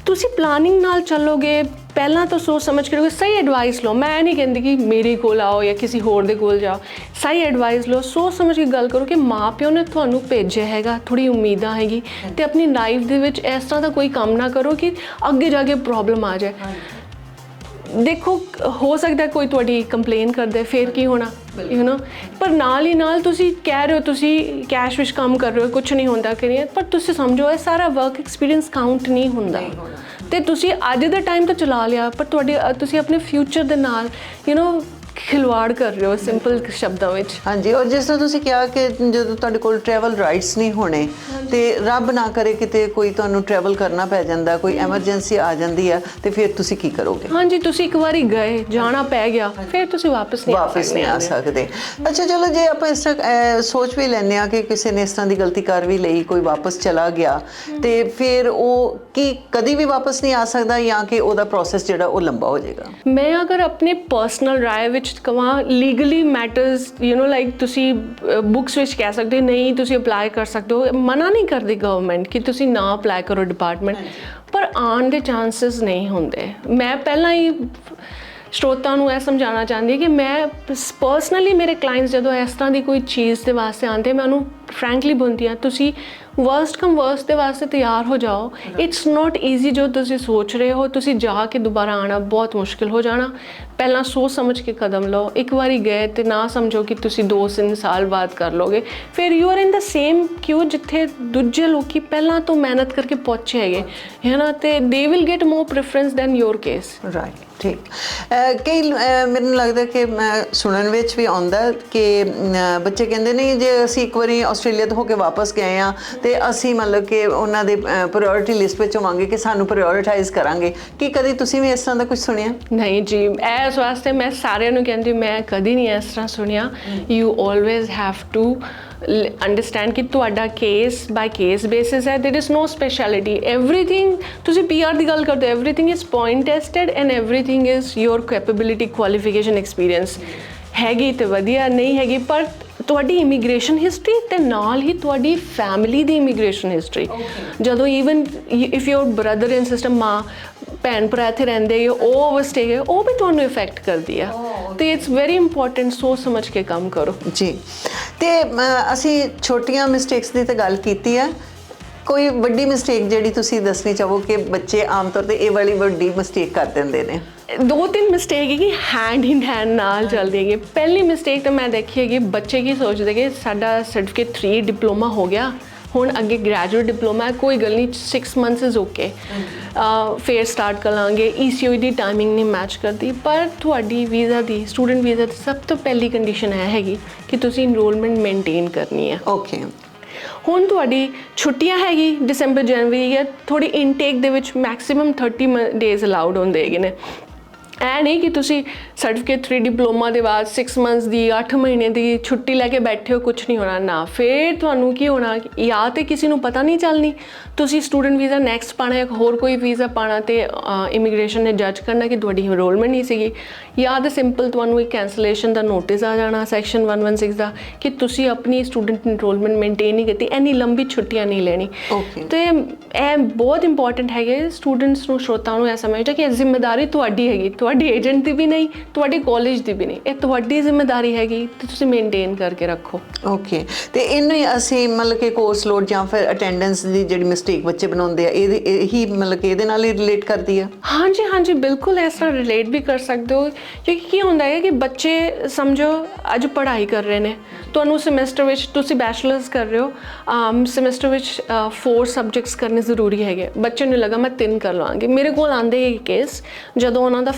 ਤੁਸੀਂ ਪਲਾਨਿੰਗ ਨਾਲ ਚੱਲੋਗੇ ਪਹਿਲਾਂ ਤਾਂ ਸੋਚ ਸਮਝ ਕੇ ਸਹੀ ਐਡਵਾਈਸ ਲਓ। ਮੈਂ ਨਹੀਂ ਕਹਿੰਦੀ ਕਿ ਮੇਰੇ ਕੋਲ ਆਓ ਜਾਂ ਕਿਸੇ ਹੋਰ ਦੇ ਕੋਲ ਜਾਓ। ਸਹੀ ਐਡਵਾਈਸ ਲਓ ਸੋਚ ਸਮਝ ਕੇ ਗੱਲ ਕਰੋ ਕਿ ਮਾਪਿਓ ਨੇ ਤੁਹਾਨੂੰ ਭੇਜਿਆ ਹੈਗਾ ਥੋੜੀ ਉਮੀਦਾਂ ਹੈਗੀ ਤੇ ਆਪਣੀ ਲਾਈਫ ਦੇ ਵਿੱਚ ਇਸ ਤਰ੍ਹਾਂ ਦਾ ਕੋਈ ਕੰਮ ਨਾ ਕਰੋ ਕਿ ਅੱਗੇ ਜਾ ਕੇ ਪ੍ਰੋਬਲਮ ਆ ਜਾਏ। ਦੇਖੋ ਹੋ ਸਕਦਾ ਹੈ ਕੋਈ ਤੁਹਾਡੀ ਕੰਪਲੇਨ ਕਰਦਾ ਹੈ, ਫਿਰ ਕੀ ਹੋਣਾ ਯੂ نو ਪਰ ਨਾਲ ਹੀ ਨਾਲ ਤੁਸੀਂ ਕਹਿ ਰਹੇ ਹੋ ਤੁਸੀਂ ਕੈਸ਼ ਵਿੱਚ ਕੰਮ ਕਰ ਰਹੇ ਹੋ ਕੁਝ ਨਹੀਂ ਹੁੰਦਾ ਕਰੀਏ ਪਰ ਤੁਸੀਂ ਸਮਝੋ ਇਹ ਸਾਰਾ ਵਰਕ ਐਕਸਪੀਰੀਅੰਸ ਕਾਊਂਟ ਨਹੀਂ ਹੁੰਦਾ ਤੇ ਤੁਸੀਂ ਅੱਜ ਦੇ ਟਾਈਮ ਤਾਂ ਚਲਾ ਲਿਆ ਪਰ ਤੁਹਾਡੇ ਅ, ਤੁਸੀਂ ਆਪਣੇ ਫਿਊਚਰ ਦੇ ਨਾਲ ਯੂ نو ਖਿਲਵਾੜ ਕਰ ਰਹੇ ਹੋ ਸਿੰਪਲ ਸ਼ਬਦਾਂ ਵਿੱਚ। ਹਾਂਜੀ ਔਰ ਜਿਸ ਤਰ੍ਹਾਂ ਤੁਸੀਂ ਕਿਹਾ ਕਿ ਜਦੋਂ ਤੁਹਾਡੇ ਕੋਲ ਟਰੈਵਲ ਰਾਈਟਸ ਨਹੀਂ ਹੋਣੇ ਤੇ ਰੱਬ ਨਾ ਕਰੇ ਕਿਤੇ ਕੋਈ ਤੁਹਾਨੂੰ ਟਰੈਵਲ ਕਰਨਾ ਪੈ ਜਾਂਦਾ ਕੋਈ ਐਮਰਜੈਂਸੀ ਆ ਜਾਂਦੀ ਆ ਤੇ ਫਿਰ ਤੁਸੀਂ ਕੀ ਕਰੋਗੇ? ਹਾਂਜੀ ਤੁਸੀਂ ਇੱਕ ਵਾਰੀ ਗਏ ਜਾਣਾ ਪੈ ਗਿਆ ਫਿਰ ਤੁਸੀਂ ਵਾਪਸ ਨਹੀਂ ਵਾਪਸ ਨਹੀਂ ਆ ਸਕਦੇ। ਅੱਛਾ ਚਲੋ ਜੇ ਆਪਾਂ ਇਸ ਤਰ੍ਹਾਂ ਸੋਚ ਵੀ ਲੈਂਦੇ ਆ ਕਿ ਕਿਸੇ ਨੇ ਇਸ ਤਰ੍ਹਾਂ ਦੀ ਗਲਤੀ ਕਰ ਵੀ ਲਈ ਕੋਈ ਵਾਪਸ ਚਲਾ ਗਿਆ ਤੇ ਫਿਰ ਉਹ ਕੀ ਕਦੀ ਵੀ ਵਾਪਸ ਨਹੀਂ ਆ ਸਕਦਾ ਜਾਂ ਕਿ ਉਹਦਾ ਪ੍ਰੋਸੈਸ ਜਿਹੜਾ ਉਹ ਲੰਬਾ ਹੋ ਜਾਏਗਾ? ਮੈਂ ਅਗਰ ਆਪਣੇ ਪਰਸਨਲ ਰਾਏ ਵਿੱਚ ਕੁਝ ਕਵਾਂ legally matters you know like ਤੁਸੀਂ ਬੁੱਕਸ ਵਿੱਚ ਕਹਿ ਸਕਦੇ ਹੋ ਨਹੀਂ ਤੁਸੀਂ ਅਪਲਾਈ ਕਰ ਸਕਦੇ ਹੋ ਮਨਾ ਨਹੀਂ ਕਰਦੀ ਗਵਰਨਮੈਂਟ ਕਿ ਤੁਸੀਂ ਨਾ ਅਪਲਾਈ ਕਰੋ ਡਿਪਾਰਟਮੈਂਟ ਪਰ ਆਉਣ ਦੇ ਚਾਂਸਸ ਨਹੀਂ ਹੁੰਦੇ। ਮੈਂ ਪਹਿਲਾਂ ਹੀ ਸ਼ਰੋਤਾਂ ਨੂੰ ਇਹ ਸਮਝਾਉਣਾ ਚਾਹੁੰਦੀ ਹਾਂ ਕਿ ਮੈਂ ਪਰਸਨਲੀ ਮੇਰੇ ਕਲਾਇੰਟਸ ਜਦੋਂ ਇਸ ਤਰ੍ਹਾਂ ਦੀ ਕੋਈ ਚੀਜ਼ ਦੇ ਵਾਸਤੇ ਆਉਂਦੇ ਮੈਂ ਉਹਨੂੰ ਫ੍ਰੈਂਕਲੀ ਬੋਲਦੀ ਹਾਂ ਤੁਸੀਂ ਵਰਸਟ ਕਮ ਵਰਸਟ ਦੇ ਵਾਸਤੇ ਤਿਆਰ ਹੋ ਜਾਓ। ਇਟਸ ਨਾਟ ਈਜ਼ੀ ਜੋ ਤੁਸੀਂ ਸੋਚ ਰਹੇ ਹੋ, ਤੁਸੀਂ ਜਾ ਕੇ ਦੁਬਾਰਾ ਆਣਾ ਬਹੁਤ ਮੁਸ਼ਕਿਲ ਹੋ ਜਾਣਾ। ਪਹਿਲਾਂ ਸੋਚ ਸਮਝ ਕੇ ਕਦਮ ਲਓ, ਇੱਕ ਵਾਰੀ ਗਏ ਤੇ ਨਾ ਸਮਝੋ ਕਿ ਤੁਸੀਂ 2-3 ਸਾਲ ਬਾਅਦ ਕਰ ਲੋਗੇ। ਫਿਰ you are in the same ਕਿਉਂ ਜਿੱਥੇ ਦੂਜੇ ਲੋਕੀ ਪਹਿਲਾਂ ਤੋਂ ਮਿਹਨਤ ਕਰਕੇ ਪਹੁੰਚੇ ਹੈਗੇ। ਹੈ ਨਾ ਤੇ they will get more preference than your case right ਠੀਕ। ਅਹ ਕਈ ਅਹ ਮੈਨੂੰ ਲੱਗਦਾ ਕਿ ਮੈਂ ਸੁਣਨ ਵਿੱਚ ਵੀ ਆਉਂਦਾ ਕਿ ਅਹ ਬੱਚੇ ਕਹਿੰਦੇ ਨੇ ਜੇ ਅਸੀਂ ਇੱਕ ਵਾਰੀ ਆਸਟ੍ਰੇਲੀਆ ਤੋਂ ਹੋ ਕੇ ਵਾਪਸ ਗਏ ਆ ਤੇ ਅਸੀਂ ਮਤਲਬ ਕਿ ਉਹਨਾਂ ਦੇ ਪ੍ਰਾਇੋਰਟੀ ਲਿਸਟ ਵਿੱਚ ਹੋਵਾਂਗੇ ਕਿ ਸਾਨੂੰ ਪ੍ਰਾਇੋਰਟਾਈਜ਼ ਕਰਾਂਗੇ। ਕੀ ਕਦੀ ਤੁਸੀਂ ਵੀ ਇਸ ਤਰ੍ਹਾਂ ਦਾ ਕੁਝ ਸੁਣਿਆ? ਨਹੀਂ ਜੀ ਇਸ ਵਾਸਤੇ ਮੈਂ ਸਾਰਿਆਂ ਨੂੰ ਕਹਿੰਦੀ ਮੈਂ ਕਦੀ ਨਹੀਂ ਇਸ ਤਰ੍ਹਾਂ ਸੁਣਿਆ। You always have to understand ਕਿ ਤੁਹਾਡਾ ਕੇਸ ਬਾਈ ਕੇਸ ਬੇਸਿਸ ਹੈ there is no speciality everything ਤੁਸੀਂ ਪੀਆਰ ਦੀ ਗੱਲ ਕਰਦੇ ਹੋ everything is point tested and everything is your capability qualification experience ਹੈਗੀ ਤੇ ਵਧੀਆ ਨਹੀਂ ਹੈਗੀ ਪਰ ਤੁਹਾਡੀ ਇਮੀਗ੍ਰੇਸ਼ਨ ਹਿਸਟਰੀ ਤੇ ਨਾਲ ਹੀ ਤੁਹਾਡੀ ਫੈਮਿਲੀ ਦੀ ਇਮੀਗ੍ਰੇਸ਼ਨ ਹਿਸਟਰੀ ਜਦੋਂ even if your brother and sister ਮਾਂ ਭੈਣ ਭਰਾ ਇੱਥੇ ਰਹਿੰਦੇ ਹੈ ਉਹ ਓਵਰਸਟੇ ਹੈ ਉਹ ਵੀ ਤੁਹਾਨੂੰ ਇਫੈਕਟ ਕਰਦੀ ਆ ਤੇ ਇਟਸ ਵੈਰੀ ਇੰਪੋਰਟੈਂਟ ਸੋਚ ਸਮਝ ਕੇ ਕੰਮ ਕਰੋ। ਜੀ। ਤੇ ਅਸੀਂ ਛੋਟੀਆਂ ਮਿਸਟੇਕਸ ਦੀ ਤਾਂ ਗੱਲ ਕੀਤੀ ਹੈ ਕੋਈ ਵੱਡੀ ਮਿਸਟੇਕ ਜਿਹੜੀ ਤੁਸੀਂ ਦੱਸਣੀ ਚਾਹੋ ਕਿ ਬੱਚੇ ਆਮ ਤੌਰ ਤੇ ਇਹ ਵਾਲੀ ਵੱਡੀ ਮਿਸਟੇਕ ਕਰ ਦਿੰਦੇ ਨੇ? ਦੋ ਤਿੰਨ ਮਿਸਟੇਕ ਹੈਗੀ ਹੈਂਡ ਇਨ ਹੈਂਡ ਨਾਲ ਚੱਲਦੀ ਹੈਗੀ। ਪਹਿਲੀ ਮਿਸਟੇਕ ਤਾਂ ਮੈਂ ਦੇਖੀ ਹੈਗੀ ਬੱਚੇ ਕੀ ਸੋਚਦੇ ਕਿ ਸਾਡਾ ਸਰਟੀਫਿਕੇਟ 3 ਡਿਪਲੋਮਾ ਹੋ ਗਿਆ। ਹੁਣ ਅੱਗੇ ਗ੍ਰੈਜੂਏਟ ਡਿਪਲੋਮਾ ਹੈ ਕੋਈ ਗੱਲ ਨਹੀਂ 6 ਮੰਥਸ ਇਜ਼ ਓਕੇ ਫੇਰ ਸਟਾਰਟ ਕਰ ਲਾਂਗੇ ECOE ਦੀ ਟਾਈਮਿੰਗ ਨਹੀਂ ਮੈਚ ਕਰਦੀ ਪਰ ਤੁਹਾਡੀ ਵੀਜ਼ਾ ਦੀ ਸਟੂਡੈਂਟ ਵੀਜ਼ਾ ਦੀ ਸਭ ਤੋਂ ਪਹਿਲੀ ਕੰਡੀਸ਼ਨ ਹੈ ਹੈਗੀ ਕਿ ਤੁਸੀਂ ਇਨਰੋਲਮੈਂਟ ਮੇਨਟੇਨ ਕਰਨੀ ਹੈ। ਓਕੇ ਹੁਣ ਤੁਹਾਡੀ ਛੁੱਟੀਆਂ ਹੈਗੀ ਦਸੰਬਰ ਜਨਵਰੀ ਜਾਂ ਥੋੜੀ ਇਨਟੇਕ ਦੇ ਵਿੱਚ ਮੈਕਸਿਮਮ 30 ਡੇਜ਼ ਅਲਾਉਡ ਹੁੰਦੇ ਹੈਗੇ ਨੇ। ਐ ਨਹੀਂ ਕਿ ਤੁਸੀਂ ਸਰਟੀਫਿਕੇਟ 3 ਡਿਪਲੋਮਾ ਦੇ ਬਾਅਦ 6 ਮੰਥਸ ਦੀ 8 ਮਹੀਨੇ ਦੀ ਛੁੱਟੀ ਲੈ ਕੇ ਬੈਠੇ ਹੋ ਕੁਝ ਨਹੀਂ ਹੋਣਾ ਨਾ। ਫਿਰ ਤੁਹਾਨੂੰ ਕੀ ਹੋਣਾ? ਜਾਂ ਤੇ ਕਿਸੇ ਨੂੰ ਪਤਾ ਨਹੀਂ ਚੱਲਣੀ। ਤੁਸੀਂ ਸਟੂਡੈਂਟ ਵੀਜ਼ਾ ਨੈਕਸਟ ਪਾਣਾ ਜਾਂ ਹੋਰ ਕੋਈ ਵੀਜ਼ਾ ਪਾਣਾ ਤੇ ਇਮੀਗ੍ਰੇਸ਼ਨ ਨੇ ਜੱਜ ਕਰਨਾ ਕਿ ਤੁਹਾਡੀ ਇਨਰੋਲਮੈਂਟ ਨਹੀਂ ਸੀਗੀ। ਜਾਂ ਤੇ ਸਿੰਪਲ ਤੁਹਾਨੂੰ ਇੱਕ ਕੈਂਸਲੇਸ਼ਨ ਦਾ ਨੋਟਿਸ ਆ ਜਾਣਾ ਸੈਕਸ਼ਨ 116 ਦਾ ਕਿ ਤੁਸੀਂ ਆਪਣੀ ਸਟੂਡੈਂਟ ਇਨਰੋਲਮੈਂਟ ਮੇਨਟੇਨ ਨਹੀਂ ਕੀਤੀ ਐਨੀ ਲੰਬੀ ਛੁੱਟੀਆਂ ਨਹੀਂ ਲੈਣੀ. ਤੇ ਇਹ ਬਹੁਤ ਇੰਪੋਰਟੈਂਟ ਹੈਗੇ ਸਟੂਡੈਂਟਸ ਨੂੰ ਸ਼ਰੋਤਾਂ ਨੂੰ ਇਹ ਸਮਝਣਾ ਕਿ ਇਹ ਜ਼ਿੰਮੇਵਾਰੀ ਤੁਹਾਡੀ ਹੈਗੀ ਤੁਹਾਡੀ ਏਜੰਟ ਦੀ ਵੀ ਨਹੀਂ ਤੁਹਾਡੇ ਕਾਲਜ ਦੀ ਵੀ ਨਹੀਂ। ਇਹ ਤੁਹਾਡੀ ਜ਼ਿੰਮੇਵਾਰੀ ਹੈਗੀ ਤੇ ਤੁਸੀਂ ਮੇਨਟੇਨ ਕਰਕੇ ਰੱਖੋ। ਓਕੇ ਤੇ ਇਹਨੂੰ ਅਸੀਂ ਮਤਲਬ ਕਿ ਕੋਰਸ ਲੋਡ ਜਾਂ ਫਿਰ ਅਟੈਂਡੈਂਸ ਦੀ ਜਿਹੜੀ ਮਿਸਟੇਕ ਬੱਚੇ ਬਣਾਉਂਦੇ ਆ ਇਹਦੇ ਇਹੀ ਮਤਲਬ ਕਿ ਇਹਦੇ ਨਾਲ ਹੀ ਰਿਲੇਟ ਕਰਦੀ ਆ? ਹਾਂਜੀ ਹਾਂਜੀ ਬਿਲਕੁਲ ਇਸ ਤਰ੍ਹਾਂ ਰਿਲੇਟ ਵੀ ਕਰ ਸਕਦੇ ਹੋ। ਕਿਉਂਕਿ ਕੀ ਹੁੰਦਾ ਹੈ ਕਿ ਬੱਚੇ ਸਮਝੋ ਅੱਜ ਪੜ੍ਹਾਈ ਕਰ ਰਹੇ ਨੇ। ਤੁਹਾਨੂੰ ਸਮੈਸਟਰ ਵਿੱਚ ਤੁਸੀਂ ਬੈਚਲਰਸ ਕਰ ਰਹੇ ਹੋ ਆਮ ਸਮੈਸਟਰ ਵਿੱਚ 4 ਸਬਜੈਕਟਸ ਕਰਨੇ ਜ਼ਰੂਰੀ ਹੈਗੇ। ਬੱਚੇ ਨੂੰ ਲੱਗਾ ਮੈਂ ਤਿੰਨ ਕਰ ਲਵਾਂਗੀ। ਮੇਰੇ ਕੋਲ ਆਂਦੇ ਇਹ ਕੇਸ ਜਦੋਂ ਉਹਨਾਂ ਦਾ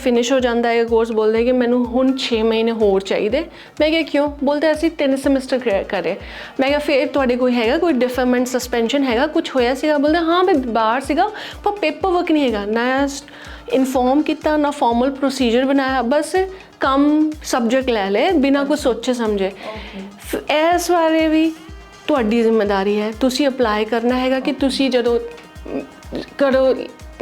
ਕੋਰਸ ਬੋਲਦੇ ਕਿ ਮੈਨੂੰ ਹੁਣ 6 ਮਹੀਨੇ ਹੋਰ ਚਾਹੀਦੇ। ਮੈਂ ਕਿਹਾ ਕਿਉਂ? ਬੋਲਦੇ ਅਸੀਂ ਤਿੰਨ ਸਮੈਸਟਰ ਕਰੇ ਮੈਂ ਕਿਹਾ ਫਿਰ ਤੁਹਾਡੇ ਕੋਈ ਹੈਗਾ ਕੋਈ ਡਿਫਰਮੈਂਟ ਸਸਪੈਂਸ਼ਨ ਹੈਗਾ? ਕੁਝ ਹੋਇਆ ਸੀਗਾ? ਬੋਲਦੇ ਹਾਂ ਮੈਂ ਬਾਹਰ ਸੀਗਾ ਪਰ ਪੇਪਰ ਵਰਕ ਨਹੀਂ ਹੈਗਾ। ਨਾ ਇਨਫੋਰਮ ਕੀਤਾ ਨਾ ਫਾਰਮਲ ਪ੍ਰੋਸੀਜਰ ਬਣਾਇਆ ਬਸ ਕੰਮ ਸਬਜੈਕਟ ਲੈ ਲੈ ਬਿਨਾਂ ਕੁਝ ਸੋਚੇ ਸਮਝੇ। ਇਸ ਬਾਰੇ ਵੀ ਤੁਹਾਡੀ ਜ਼ਿੰਮੇਵਾਰੀ ਹੈ। ਤੁਸੀਂ ਅਪਲਾਈ ਕਰਨਾ ਹੈਗਾ ਕਿ ਤੁਸੀਂ ਜਦੋਂ ਕਰੋ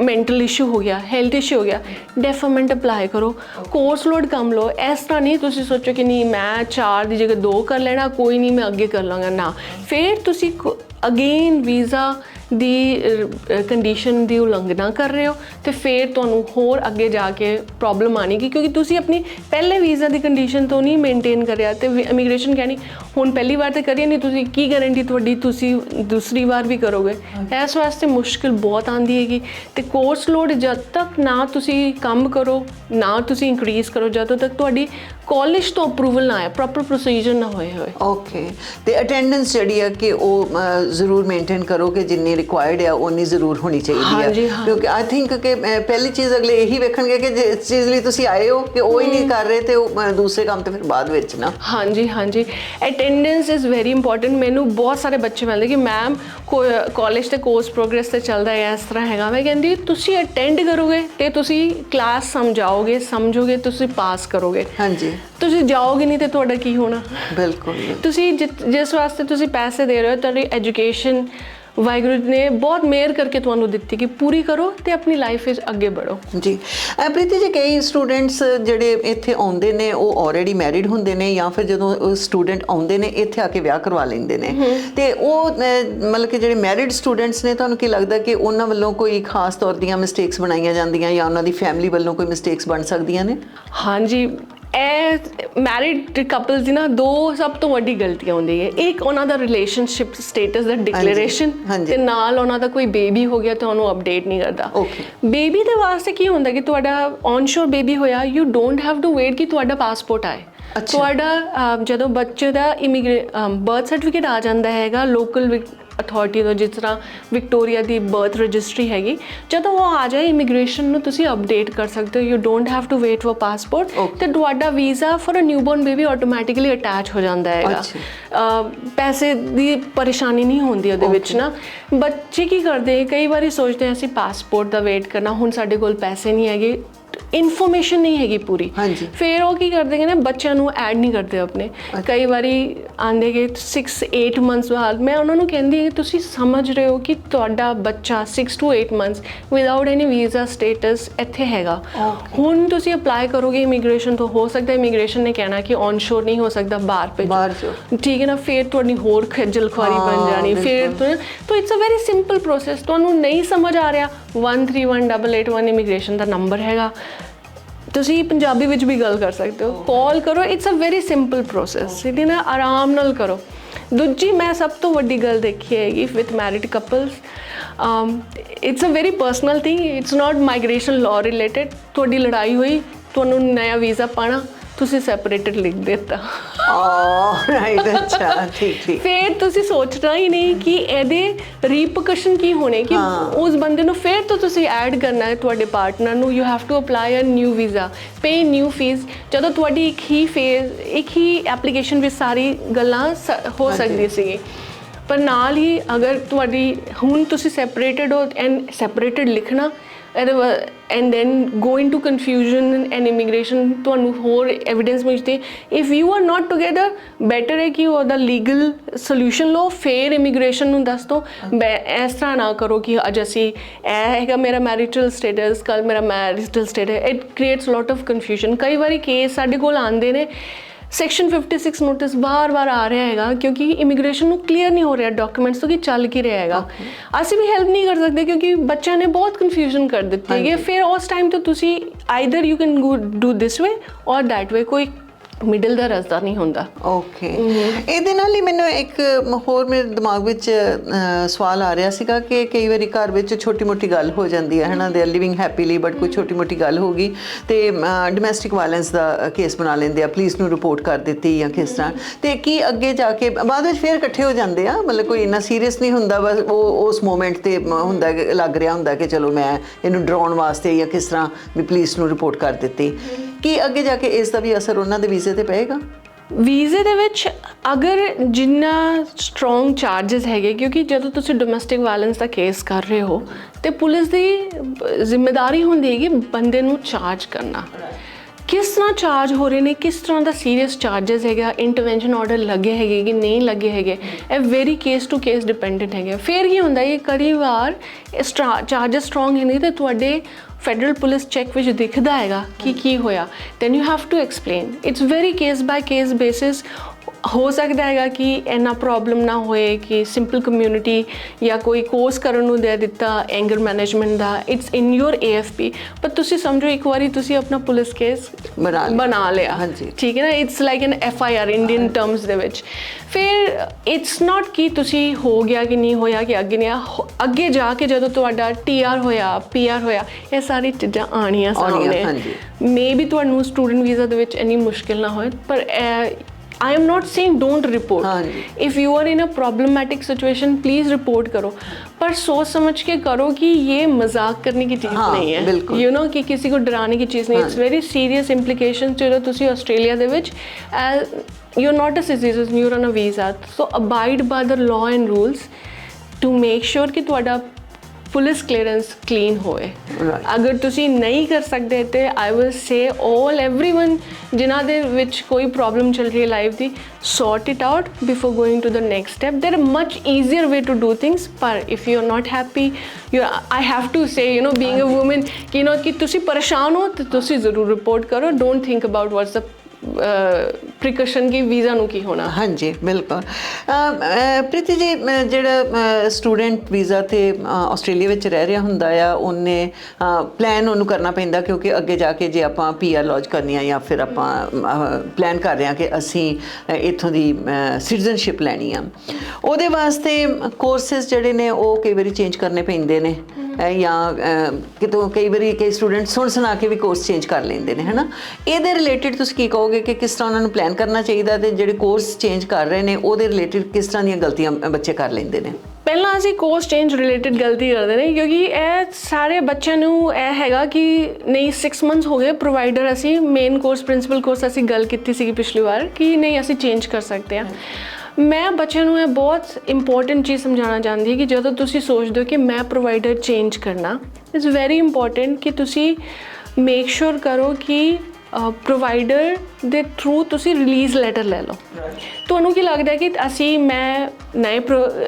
ਮੈਂਟਲ ਇਸ਼ੂ ਹੋ ਗਿਆ ਹੈਲਥ ਇਸ਼ੂ ਹੋ ਗਿਆ ਡੈਫਰਮੈਂਟ ਅਪਲਾਈ ਕਰੋ। ਕੋਰਸ ਲੋਡ ਕੰਮ ਲਓ, ਇਸ ਤਰ੍ਹਾਂ ਨਹੀਂ ਤੁਸੀਂ ਸੋਚੋ ਕਿ ਨਹੀਂ, ਮੈਂ 4 ਦੀ ਜਗ੍ਹਾ 2 ਕਰ ਲੈਣਾ, ਕੋਈ ਨਹੀਂ, ਮੈਂ ਅੱਗੇ ਕਰ ਲਾਂਗਾ ਨਾ। ਫਿਰ ਤੁਸੀਂ ਅਗੇਨ ਵੀਜ਼ਾ ਦੀ ਕੰਡੀਸ਼ਨ ਦੀ ਉਲੰਘਣਾ ਕਰ ਰਹੇ ਹੋ ਤੇ ਫਿਰ ਤੁਹਾਨੂੰ ਹੋਰ ਅੱਗੇ ਜਾ ਕੇ ਪ੍ਰੋਬਲਮ ਆਣੀਗੀ ਕਿਉਂਕਿ ਤੁਸੀਂ ਆਪਣੀ ਪਹਿਲੇ ਵੀਜ਼ਾ ਦੀ ਕੰਡੀਸ਼ਨ ਤੋਂ ਨਹੀਂ ਮੇਨਟੇਨ ਕਰਿਆ ਤੇ ਇਮੀਗ੍ਰੇਸ਼ਨ ਕਹਿਣੀ ਹੁਣ ਪਹਿਲੀ ਵਾਰ ਤੇ ਕਰੀਏ ਨਹੀਂ ਤੁਸੀਂ ਕੀ ਗਾਰੰਟੀ ਤੁਹਾਡੀ ਤੁਸੀਂ ਦੂਸਰੀ ਵਾਰ ਵੀ ਕਰੋਗੇ। ਇਸ ਵਾਸਤੇ ਮੁਸ਼ਕਿਲ ਬਹੁਤ ਆਂਦੀ ਹੈਗੀ ਤੇ ਕੋਰਸ ਲੋਡ ਜਦ ਤੱਕ ਨਾ ਤੁਸੀਂ ਕੰਮ ਕਰੋ ਨਾ ਤੁਸੀਂ ਇਨਕਰੀਜ਼ ਕਰੋ ਜਦੋਂ ਤੱਕ ਤੁਹਾਡੀ ਕਾਲਜ ਤੋਂ ਅਪਰੂਵਲ ਨਾ ਆਏ ਪ੍ਰੋਪਰ ਪ੍ਰੋਸੀਜਰ ਨਾ ਹੋਏ ਹੋਏ। ਓਕੇ ਤੇ ਅਟੈਂਡੈਂਸ ਜਿਹੜੀ ਆ ਕਿ ਉਹ ਜ਼ਰੂਰ ਮੇਨਟੇਨ ਕਰੋ ਕਿ ਜਿੰਨੀ ਰਿਕੁਆਇਰਡ ਆ ਉਨੀ ਜ਼ਰੂਰ ਹੋਣੀ ਚਾਹੀਦੀ ਹਾਂ। ਕਿਉਂਕਿ ਆਈ ਥਿੰਕ ਕਿ ਪਹਿਲੀ ਚੀਜ਼ ਅਗਲੇ ਇਹੀ ਵੇਖਣਗੇ ਕਿ ਜਿਸ ਚੀਜ਼ ਲਈ ਤੁਸੀਂ ਆਏ ਹੋ ਕਿ ਉਹ ਹੀ ਨਹੀਂ ਕਰ ਰਹੇ ਤੇ ਉਹ, ਦੂਸਰੇ ਕੰਮ ਤੇ ਫਿਰ ਬਾਅਦ ਵਿੱਚ ਨਾ। ਹਾਂਜੀ ਹਾਂਜੀ। ਅਟੈਂਡੈਂਸ ਇਜ਼ ਵੈਰੀ ਇੰਪੋਰਟੈਂਟ ਮੈਨੂੰ ਬਹੁਤ ਸਾਰੇ ਬੱਚੇ ਮਿਲਦੇ ਕਿ ਮੈਮ ਕਾਲਜ ਤੇ ਕੋਰਸ ਪ੍ਰੋਗਰੈਸ ਤੇ ਚੱਲਦਾ ਹੈ ਇਸ ਤਰ੍ਹਾਂ ਹੈਗਾ। ਮੈਂ ਕਹਿੰਦੀ ਤੁਸੀਂ ਅਟੈਂਡ ਕਰੋਗੇ ਤੇ ਤੁਸੀਂ ਕਲਾਸ ਸਮਝਾਓਗੇ ਸਮਝੋਗੇ ਤੁਸੀਂ ਪਾਸ ਕਰੋਗੇ। ਹਾਂਜੀ। ਤੁਸੀਂ ਜਾਓਗੇ ਨਹੀਂ ਤੇ ਤੁਹਾਡਾ ਕੀ ਹੋਣਾ? ਬਿਲਕੁਲ। ਤੁਸੀਂ ਜਿਸ ਵਾਸਤੇ ਤੁਸੀਂ ਪੈਸੇ ਦੇ ਰਹੇ ਹੋ ਤੁਹਾਡੀ ਐਜੂਕੇਸ਼ਨ ਵਾਹਿਗੁਰੂ ਨੇ ਬਹੁਤ ਮਿਹਰ ਕਰਕੇ ਤੁਹਾਨੂੰ ਦਿੱਤੀ ਕਿ ਪੂਰੀ ਕਰੋ ਤੇ ਆਪਣੀ ਲਾਈਫ ਵਿੱਚ ਅੱਗੇ ਵਧੋ ਜੀ। ਪ੍ਰੀਤੀ ਜੀ ਕਈ ਸਟੂਡੈਂਟਸ ਜਿਹੜੇ ਇੱਥੇ ਆਉਂਦੇ ਨੇ ਉਹ ਆਲਰੇਡੀ ਮੈਰਿਡ ਹੁੰਦੇ ਨੇ ਜਾਂ ਫਿਰ ਜਦੋਂ ਸਟੂਡੈਂਟ ਆਉਂਦੇ ਨੇ ਇੱਥੇ ਆ ਕੇ ਵਿਆਹ ਕਰਵਾ ਲੈਂਦੇ ਨੇ। ਤੇ ਉਹ ਮਤਲਬ ਕਿ ਜਿਹੜੇ ਮੈਰਿਡ ਸਟੂਡੈਂਟਸ ਨੇ ਤੁਹਾਨੂੰ ਕੀ ਲੱਗਦਾ ਕਿ ਉਹਨਾਂ ਵੱਲੋਂ ਕੋਈ ਖਾਸ ਤੌਰ ਦੀਆਂ ਮਿਸਟੇਕਸ ਬਣਾਈਆਂ ਜਾਂਦੀਆਂ ਜਾਂ ਉਹਨਾਂ ਦੀ ਫੈਮਿਲੀ ਵੱਲੋਂ ਕੋਈ ਮਿਸਟੇਕਸ ਬਣ ਸਕਦੀਆਂ ਨੇ? ਹਾਂਜੀ ਇਹ ਮੈਰਿਡ ਕਪਲਸ ਦੀ ਨਾ ਦੋ ਸਭ ਤੋਂ ਵੱਡੀ ਗਲਤੀਆਂ ਹੁੰਦੀ ਹੈ ਇੱਕ ਉਹਨਾਂ ਦਾ ਰਿਲੇਸ਼ਨਸ਼ਿਪ ਸਟੇਟਸ ਦਾ ਡਿਕਲੇਰੇਸ਼ਨ। ਤੇ ਨਾਲ ਉਹਨਾਂ ਦਾ ਕੋਈ ਬੇਬੀ ਹੋ ਗਿਆ ਤੇ ਉਹਨੂੰ ਅਪਡੇਟ ਨਹੀਂ ਕਰਦਾ. ਬੇਬੀ ਦੇ ਵਾਸਤੇ ਕੀ ਹੁੰਦਾ ਕਿ ਤੁਹਾਡਾ ਔਨਸ਼ੋਰ ਬੇਬੀ ਹੋਇਆ you don't have to wait ਕਿ ਤੁਹਾਡਾ ਪਾਸਪੋਰਟ ਆਏ। ਤੁਹਾਡਾ ਜਦੋਂ ਬੱਚੇ ਦਾ ਇਮੀਗ੍ਰੇ ਬਰਥ ਸਰਟੀਫਿਕੇਟ ਆ ਜਾਂਦਾ ਹੈਗਾ ਲੋਕਲ ਅਥਾਰਟੀ ਤੋਂ ਜਿਸ ਤਰ੍ਹਾਂ ਵਿਕਟੋਰੀਆ ਦੀ ਬਰਥ ਰਜਿਸਟਰੀ ਹੈਗੀ ਜਦੋਂ ਉਹ ਆ ਜਾਏ ਇਮੀਗ੍ਰੇਸ਼ਨ ਨੂੰ ਤੁਸੀਂ ਅਪਡੇਟ ਕਰ ਸਕਦੇ ਹੋ you don't have to wait for passport. ਤੇ ਤੁਹਾਡਾ visa for a newborn baby automatically attach ਹੋ ਜਾਂਦਾ ਹੈਗਾ। ਪੈਸੇ ਦੀ ਪਰੇਸ਼ਾਨੀ ਨਹੀਂ ਹੁੰਦੀ ਉਹਦੇ ਵਿੱਚ ਨਾ। ਬੱਚੇ ਕੀ ਕਰਦੇ ਕਈ ਵਾਰੀ ਸੋਚਦੇ ਆ ਅਸੀਂ ਪਾਸਪੋਰਟ ਦਾ ਵੇਟ ਕਰਨਾ ਹੁਣ ਸਾਡੇ ਕੋਲ ਪੈਸੇ ਨਹੀਂ ਹੈਗੇ ਇਨਫੋਰਮੇਸ਼ਨ ਨਹੀਂ ਹੈਗੀ ਪੂਰੀ। ਫਿਰ ਉਹ ਕੀ ਕਰਦੇ ਨੇ ਬੱਚਿਆਂ ਨੂੰ ਐਡ ਨਹੀਂ ਕਰਦੇ ਆਪਣੇ। ਕਈ ਵਾਰੀ ਆਂਦੇ ਕਿ 6 8 ਮੰਥਸ ਬਾਅਦ ਮੈਂ ਉਹਨਾਂ ਨੂੰ ਕਹਿੰਦੀ ਹਾਂ ਕਿ ਤੁਸੀਂ ਸਮਝ ਰਹੇ ਹੋ ਕਿ ਤੁਹਾਡਾ ਬੱਚਾ 6 to 8 months without any visa status ਇੱਥੇ ਹੈਗਾ। ਹੁਣ ਤੁਸੀਂ ਅਪਲਾਈ ਕਰੋਗੇ ਇਮੀਗ੍ਰੇਸ਼ਨ ਤੋਂ ਹੋ ਸਕਦਾ ਇਮੀਗ੍ਰੇਸ਼ਨ ਨੇ ਕਹਿਣਾ ਕਿ ਔਨਸ਼ੋਰ ਨਹੀਂ ਹੋ ਸਕਦਾ ਬਾਹਰ ਭੇਜੋ। ਠੀਕ ਹੈ ਨਾ ਫਿਰ ਤੁਹਾਡੀ ਹੋਰ ਖੱਜਲ ਖੁਆਰੀ ਬਣ ਜਾਣੀ ਫਿਰ ਤਾਂ it's a very simple process ਤੁਹਾਨੂੰ ਨਹੀਂ ਸਮਝ ਆ ਰਿਹਾ। 131881 ਇਮੀਗ੍ਰੇਸ਼ਨ ਦਾ ਨੰਬਰ ਹੈਗਾ। ਤੁਸੀਂ ਪੰਜਾਬੀ ਵਿੱਚ ਵੀ ਗੱਲ ਕਰ ਸਕਦੇ ਹੋ। ਕਾਲ ਕਰੋ it's a very simple process ਇਹਦੇ ਨਾਲ ਆਰਾਮ ਨਾਲ ਕਰੋ। ਦੂਜੀ, ਮੈਂ ਸਭ ਤੋਂ ਵੱਡੀ ਗੱਲ ਦੇਖੀ ਹੈਗੀ with married couples it's a very personal thing it's not migration law related ਤੁਹਾਡੀ ਲੜਾਈ ਹੋਈ, ਤੁਹਾਨੂੰ ਨਵਾਂ ਵੀਜ਼ਾ ਪਾਣਾ ਤੁਸੀਂ ਸੈਪਰੇਟਡ ਲਿਖ ਦਿੱਤਾ। ਆਹ ਰਾਈਟ ਅੱਛਾ ਠੀਕ ਠੀਕ। ਫਿਰ ਤੁਸੀਂ ਸੋਚਣਾ ਹੀ ਨਹੀਂ ਕਿ ਇਹਦੇ ਰੀਪਰਕਸ਼ਨ ਕੀ ਹੋਣੇ ਕਿ। ਉਸ ਬੰਦੇ ਨੂੰ ਫਿਰ ਤੋਂ ਤੁਸੀਂ ਐਡ ਕਰਨਾ ਹੈ ਤੁਹਾਡੇ ਪਾਰਟਨਰ ਨੂੰ। You have to apply a new visa pay new fees ਜਦੋਂ ਤੁਹਾਡੀ ਇੱਕ ਹੀ ਫੇਜ਼ ਇੱਕ ਹੀ ਐਪਲੀਕੇਸ਼ਨ ਵਿੱਚ ਸਾਰੀ ਗੱਲਾਂ ਸ- ਹੋ। ਸਕਦੀ ਸੀਗੀ ਪਰ ਨਾਲ ਹੀ ਅਗਰ ਤੁਹਾਡੀ ਹੁਣ ਤੁਸੀਂ ਸੈਪਰੇਟਡ ਹੋ ਐਂਡ ਸੈਪਰੇਟਡ ਲਿਖਣਾ and then go into confusion and immigration ਤੁਹਾਨੂੰ ਹੋਰ ਐਵੀਡੈਂਸ ਮਿਲਦੇ। If you are not together better ਹੈ ਕਿ ਉਹਦਾ ਲੀਗਲ ਸੋਲੂਸ਼ਨ ਲਓ ਫੇਰ ਇਮੀਗ੍ਰੇਸ਼ਨ ਨੂੰ ਦੱਸ ਦੋ। ਇਸ ਤਰ੍ਹਾਂ ਨਾ ਕਰੋ ਕਿ ਅੱਜ ਅਸੀਂ ਇਹ ਹੈਗਾ ਮੇਰਾ ਮੈਰਿਟਲ ਸਟੇਟਸ ਕੱਲ ਮੇਰਾ marital status it creates lot of confusion ਕਈ ਵਾਰੀ ਕੇਸ ਸਾਡੇ ਕੋਲ ਆਉਂਦੇ ਨੇ ਸੈਕਸ਼ਨ 56 ਨੋਟਿਸ ਬਾਰ-ਬਾਰ ਆ ਰਿਹਾ ਹੈਗਾ ਕਿਉਂਕਿ ਇਮੀਗ੍ਰੇਸ਼ਨ ਨੂੰ ਕਲੀਅਰ ਨਹੀਂ ਹੋ ਰਿਹਾ ਡਾਕੂਮੈਂਟਸ ਤੋਂ ਕਿ ਚੱਲ ਕੀ ਰਿਹਾ ਹੈਗਾ। ਅਸੀਂ ਵੀ ਹੈਲਪ ਨਹੀਂ ਕਰ ਸਕਦੇ ਕਿਉਂਕਿ ਬੱਚਿਆਂ ਨੇ ਬਹੁਤ ਕਨਫਿਊਜ਼ਨ ਕਰ ਦਿੱਤੀ ਹੈ। ਫਿਰ ਉਸ ਟਾਈਮ ਤੇ ਤੁਸੀਂ either you can do this way or that way ਕੋਈ ਮਿਡਲ ਦਾ ਰਸਤਾ ਨਹੀਂ ਹੁੰਦਾ। ਓਕੇ ਇਹਦੇ ਨਾਲ ਹੀ ਮੈਨੂੰ ਇੱਕ ਹੋਰ ਮੇਰੇ ਦਿਮਾਗ ਵਿੱਚ ਸਵਾਲ ਆ ਰਿਹਾ ਸੀਗਾ ਕਿ ਕਈ ਵਾਰੀ ਘਰ ਵਿੱਚ ਛੋਟੀ-ਮੋਟੀ ਗੱਲ ਹੋ ਜਾਂਦੀ ਹੈ, ਹਨਾ? ਦੇ ਲਿਵਿੰਗ ਹੈਪੀਲੀ ਬਟ ਕੋਈ ਛੋਟੀ-ਮੋਟੀ ਗੱਲ ਹੋ ਗਈ ਤੇ ਡੋਮੈਸਟਿਕ ਵਾਇਲੈਂਸ ਦਾ ਕੇਸ ਬਣਾ ਲੈਂਦੇ ਆ ਪੁਲਿਸ ਨੂੰ ਰਿਪੋਰਟ ਕਰ ਦਿੱਤੀ ਜਾਂ ਕਿਸ ਤਰ੍ਹਾਂ। ਤੇ ਕੀ ਅੱਗੇ ਜਾ ਕੇ, ਬਾਅਦ ਵਿੱਚ ਫੇਰ ਇਕੱਠੇ ਹੋ ਜਾਂਦੇ ਆ? ਮਤਲਬ ਕੋਈ ਇੰਨਾ ਸੀਰੀਅਸ ਨਹੀਂ ਹੁੰਦਾ, ਬਸ ਉਹ, ਉਸ ਮੂਮੈਂਟ ਤੇ ਹੁੰਦਾ ਲੱਗ ਰਿਹਾ ਹੁੰਦਾ ਕਿ ਚਲੋ ਮੈਂ ਇਹਨੂੰ ਡਰਾਉਣ ਵਾਸਤੇ ਜਾਂ ਕਿਸ ਤਰ੍ਹਾਂ ਵੀ ਪੁਲਿਸ ਨੂੰ ਰਿਪੋਰਟ ਕਰ ਦਿੱਤੀ। ਕੀ ਅੱਗੇ ਜਾ ਕੇ ਇਸ ਦਾ ਵੀ ਅਸਰ ਉਹਨਾਂ ਦੇ ਵੀਜ਼ੇ ਤੇ ਪਏਗਾ? ਵੀਜ਼ੇ ਦੇ ਵਿੱਚ ਅਗਰ ਜਿੰਨਾ ਸਟਰੋਂਗ ਚਾਰजेस ਹੈਗੇ, ਕਿਉਂਕਿ ਜਦੋਂ ਤੁਸੀਂ ਡੋਮੈਸਟਿਕ ਵਾਇਲੈਂਸ ਦਾ ਕੇਸ ਕਰ ਰਹੇ ਹੋ, ਤੇ ਪੁਲਿਸ ਦੀ ਬ- ਜ਼ਿੰਮੇਵਾਰੀ ਹੁੰਦੀ ਹੈ ਕਿ ਬੰਦੇ ਨੂੰ ਚਾਰਜ ਕਰਨਾ। ਕਿਸ ਤਰ੍ਹਾਂ ਚਾਰਜ ਹੋ ਰਹੇ ਨੇ? ਕਿਸ ਤਰ੍ਹਾਂ ਦਾ ਸੀਰੀਅਸ ਚਾਰजेस ਹੈਗਾ ਇੰਟਰਵੈਂਸ਼ਨ ਆਰਡਰ ਲੱਗੇ ਹੈਗੇ ਕਿ ਨਹੀਂ ਲੱਗੇ ਹੈਗੇ? ਇਹ very case to case dependent ਹੈਗਾ ਫਿਰ ਕੀ ਹੁੰਦਾ, ਇਹ ਕਈ ਵਾਰ ਚਾਰजेस ਸਟਰੋਂਗ ਹੈ ਨਹੀਂ ਤੇ ਤੁਹਾਡੇ ਫੈਡਰਲ ਪੁਲਿਸ ਚੈੱਕ ਵਿੱਚ ਦਿਖਦਾ ਹੈਗਾ ਕਿ ਕੀ ਹੋਇਆ। Then you have to explain it's very case by case basis ਹੋ ਸਕਦਾ ਹੈਗਾ ਕਿ ਇੰਨਾ ਪ੍ਰੋਬਲਮ ਨਾ ਹੋਏ ਕਿ ਸਿੰਪਲ ਕਮਿਊਨਿਟੀ ਜਾਂ ਕੋਈ ਕੋਰਸ ਕਰਨ ਨੂੰ ਦੇ ਦਿੱਤਾ ਐਂਗਰ ਮੈਨੇਜਮੈਂਟ ਦਾ। ਇਟਸ ਇਨ ਯੋਰ ਏਐਫਪੀ ਪਰ ਤੁਸੀਂ ਸਮਝੋ ਇੱਕ ਵਾਰੀ ਤੁਸੀਂ ਆਪਣਾ ਪੁਲਿਸ ਕੇਸ ਬਣਾ ਲਿਆ। ਹਾਂਜੀ। ਠੀਕ ਹੈ ਨਾ? It's like an F I R Indian terms ਦੇ ਵਿੱਚ। ਫਿਰ ਇਟਸ ਨਾਟ ਕਿ ਤੁਸੀਂ ਹੋ ਗਿਆ ਕਿ ਨਹੀਂ ਹੋਇਆ ਕਿ ਅੱਗੇ ਨਹੀਂ ਅੱਗੇ ਜਾ ਕੇ ਜਦੋਂ ਤੁਹਾਡਾ ਆਰ ਹੋਇਆ ਆਰ ਹੋਇਆ ਇਹ ਸਾਰੀ ਚੀਜ਼ਾਂ ਆਣੀਆਂ ਸਾਹਮਣੇ। ਹਾਂਜੀ। ਮੇ ਵੀ ਤੁਹਾਨੂੰ ਸਟੂਡੈਂਟ ਵੀਜ਼ਾ ਦੇ ਵਿੱਚ ਇੰਨੀ ਮੁਸ਼ਕਿਲ ਨਾ ਹੋਏ ਪਰ I am not saying don't report if you are in a problematic situation please report करो पर सोच समझ के करो कि ये मजाक करने की चीज हाँ, नहीं है यू you नो know, कि किसी को डराने की चीज नहीं इट्स वेरी सीरियस ਇੰਪਲੀਕੇਸ਼ਨ ਜਿਹੜਾ ਤੁਸੀਂ ਆਸਟ੍ਰੇਲੀਆ ਦੇ ਵਿੱਚ you are not a citizen you are on a visa so abide by the law and rules to make sure ਕਿ ਤੁਹਾਡਾ ਪੁਲਿਸ ਕਲੀਅਰੈਂਸ ਕਲੀਨ ਹੋਏ Right. ਅਗਰ ਤੁਸੀਂ ਨਹੀਂ ਕਰ ਸਕਦੇ ਤੇ ਆਈ ਵਿਲ ਸੇ 올 एवरीवन ਜਿਨ੍ਹਾਂ ਦੇ ਵਿੱਚ ਕੋਈ ਪ੍ਰੋਬਲਮ ਚੱਲ ਰਹੀ ਹੈ life the sort it out before going to the next step there are much easier way to do things ਪਰ if you are not happy you I have to say you know being a woman ਕਿ ਨੋ ਕਿ ਤੁਸੀਂ ਪਰੇਸ਼ਾਨ ਹੋ ਤੇ ਤੁਸੀਂ ਜ਼ਰੂਰ ਰਿਪੋਰਟ ਕਰੋ don't think about what's the precaution Ki visa ਨੂੰ ਕੀ ਹੋਣਾ? ਹਾਂਜੀ, ਬਿਲਕੁਲ। ਪ੍ਰੀਤੀ ਜੀ ਜਿਹੜਾ ਸਟੂਡੈਂਟ ਵੀਜ਼ਾ ਤੇ ਆਸਟ੍ਰੇਲੀਆ ਵਿੱਚ ਰਹਿ ਰਿਹਾ ਹੁੰਦਾ ਆ, ਉਹਨੇ ਪਲਾਨ ਉਹਨੂੰ ਕਰਨਾ ਪੈਂਦਾ ਕਿਉਂਕਿ ਅੱਗੇ ਜਾ ਕੇ ਜੇ ਆਪਾਂ ਪੀਆਰ ਲੌਜ ਕਰਨੀ ਆ ਜਾਂ ਫਿਰ ਆਪਾਂ ਪਲਾਨ ਕਰ ਰਹੇ ਹਾਂ ਕਿ ਅਸੀਂ ਇੱਥੋਂ ਦੀ ਸਿਟੀਜ਼ਨਸ਼ਿਪ ਲੈਣੀ ਆ। ਉਹਦੇ ਵਾਸਤੇ ਕੋਰਸਸ ਜਿਹੜੇ ਨੇ, ਉਹ ਕਈ ਵਾਰੀ ਚੇਂਜ ਕਰਨੇ ਪੈਂਦੇ ਨੇ। ਜਾਂ ਕਿਤੋਂ ਕਈ ਵਾਰੀ ਕਈ ਸਟੂਡੈਂਟ ਸੁਣ ਸੁਣਾ ਕੇ ਵੀ ਕੋਰਸ ਚੇਂਜ ਕਰ ਲੈਂਦੇ ਨੇ, ਹਨਾ? ਇਹਦੇ ਰਿਲੇਟਡ ਤੁਸੀਂ ਕੀ ਕਹੋਗੇ ਕਿ ਕਿਸ ਤਰ੍ਹਾਂ ਉਹਨਾਂ ਨੂੰ ਪਲਾਨ ਕਰਨਾ ਚਾਹੀਦਾ ਤੇ ਜਿਹੜੇ ਕੋਰਸ ਚੇਂਜ ਕਰ ਰਹੇ ਨੇ, ਉਹਦੇ ਰਿਲੇਟਡ ਕਿਸ ਤਰ੍ਹਾਂ ਦੀਆਂ ਗਲਤੀਆਂ ਬੱਚੇ ਕਰ ਲੈਂਦੇ ਨੇ? ਪਹਿਲਾਂ ਅਸੀਂ ਕੋਰਸ ਚੇਂਜ ਰਿਲੇਟਡ ਗਲਤੀ ਕਰਦੇ ਨੇ ਕਿਉਂਕਿ ਇਹ ਸਾਰੇ ਬੱਚਿਆਂ ਨੂੰ ਇਹ ਹੈਗਾ ਕਿ ਨਹੀਂ 6 ਮੰਥਸ ਹੋ ਗਏ ਪ੍ਰੋਵਾਈਡਰ ਅਸੀਂ ਮੇਨ ਕੋਰਸ ਪ੍ਰਿੰਸੀਪਲ ਕੋਰਸ ਅਸੀਂ ਗੱਲ ਕੀਤੀ ਸੀ ਪਿਛਲੀ ਵਾਰ ਕਿ ਨਹੀਂ, ਅਸੀਂ ਚੇਂਜ ਕਰ ਸਕਦੇ ਹਾਂ। ਮੈਂ ਬੱਚਿਆਂ ਨੂੰ ਇਹ ਬਹੁਤ ਇੰਪੋਰਟੈਂਟ ਚੀਜ਼ ਸਮਝਾਉਣਾ ਚਾਹੁੰਦੀ ਹਾਂ ਕਿ ਜਦੋਂ ਤੁਸੀਂ ਸੋਚਦੇ ਹੋ ਕਿ ਮੈਂ ਪ੍ਰੋਵਾਈਡਰ ਚੇਂਜ ਕਰਨਾ ਇਟਸ ਵੈਰੀ ਇੰਪੋਰਟੈਂਟ ਕਿ ਤੁਸੀਂ ਮੇਕ ਸ਼ੋਰ ਕਰੋ ਕਿ ਪ੍ਰੋਵਾਈਡਰ ਦੇ ਥਰੂ ਤੁਸੀਂ ਰਿਲੀਜ਼ ਲੈਟਰ ਲੈ ਲਓ। ਤੁਹਾਨੂੰ ਕੀ ਲੱਗਦਾ ਹੈ ਕਿ ਅਸੀਂ, ਮੈਂ ਨਏ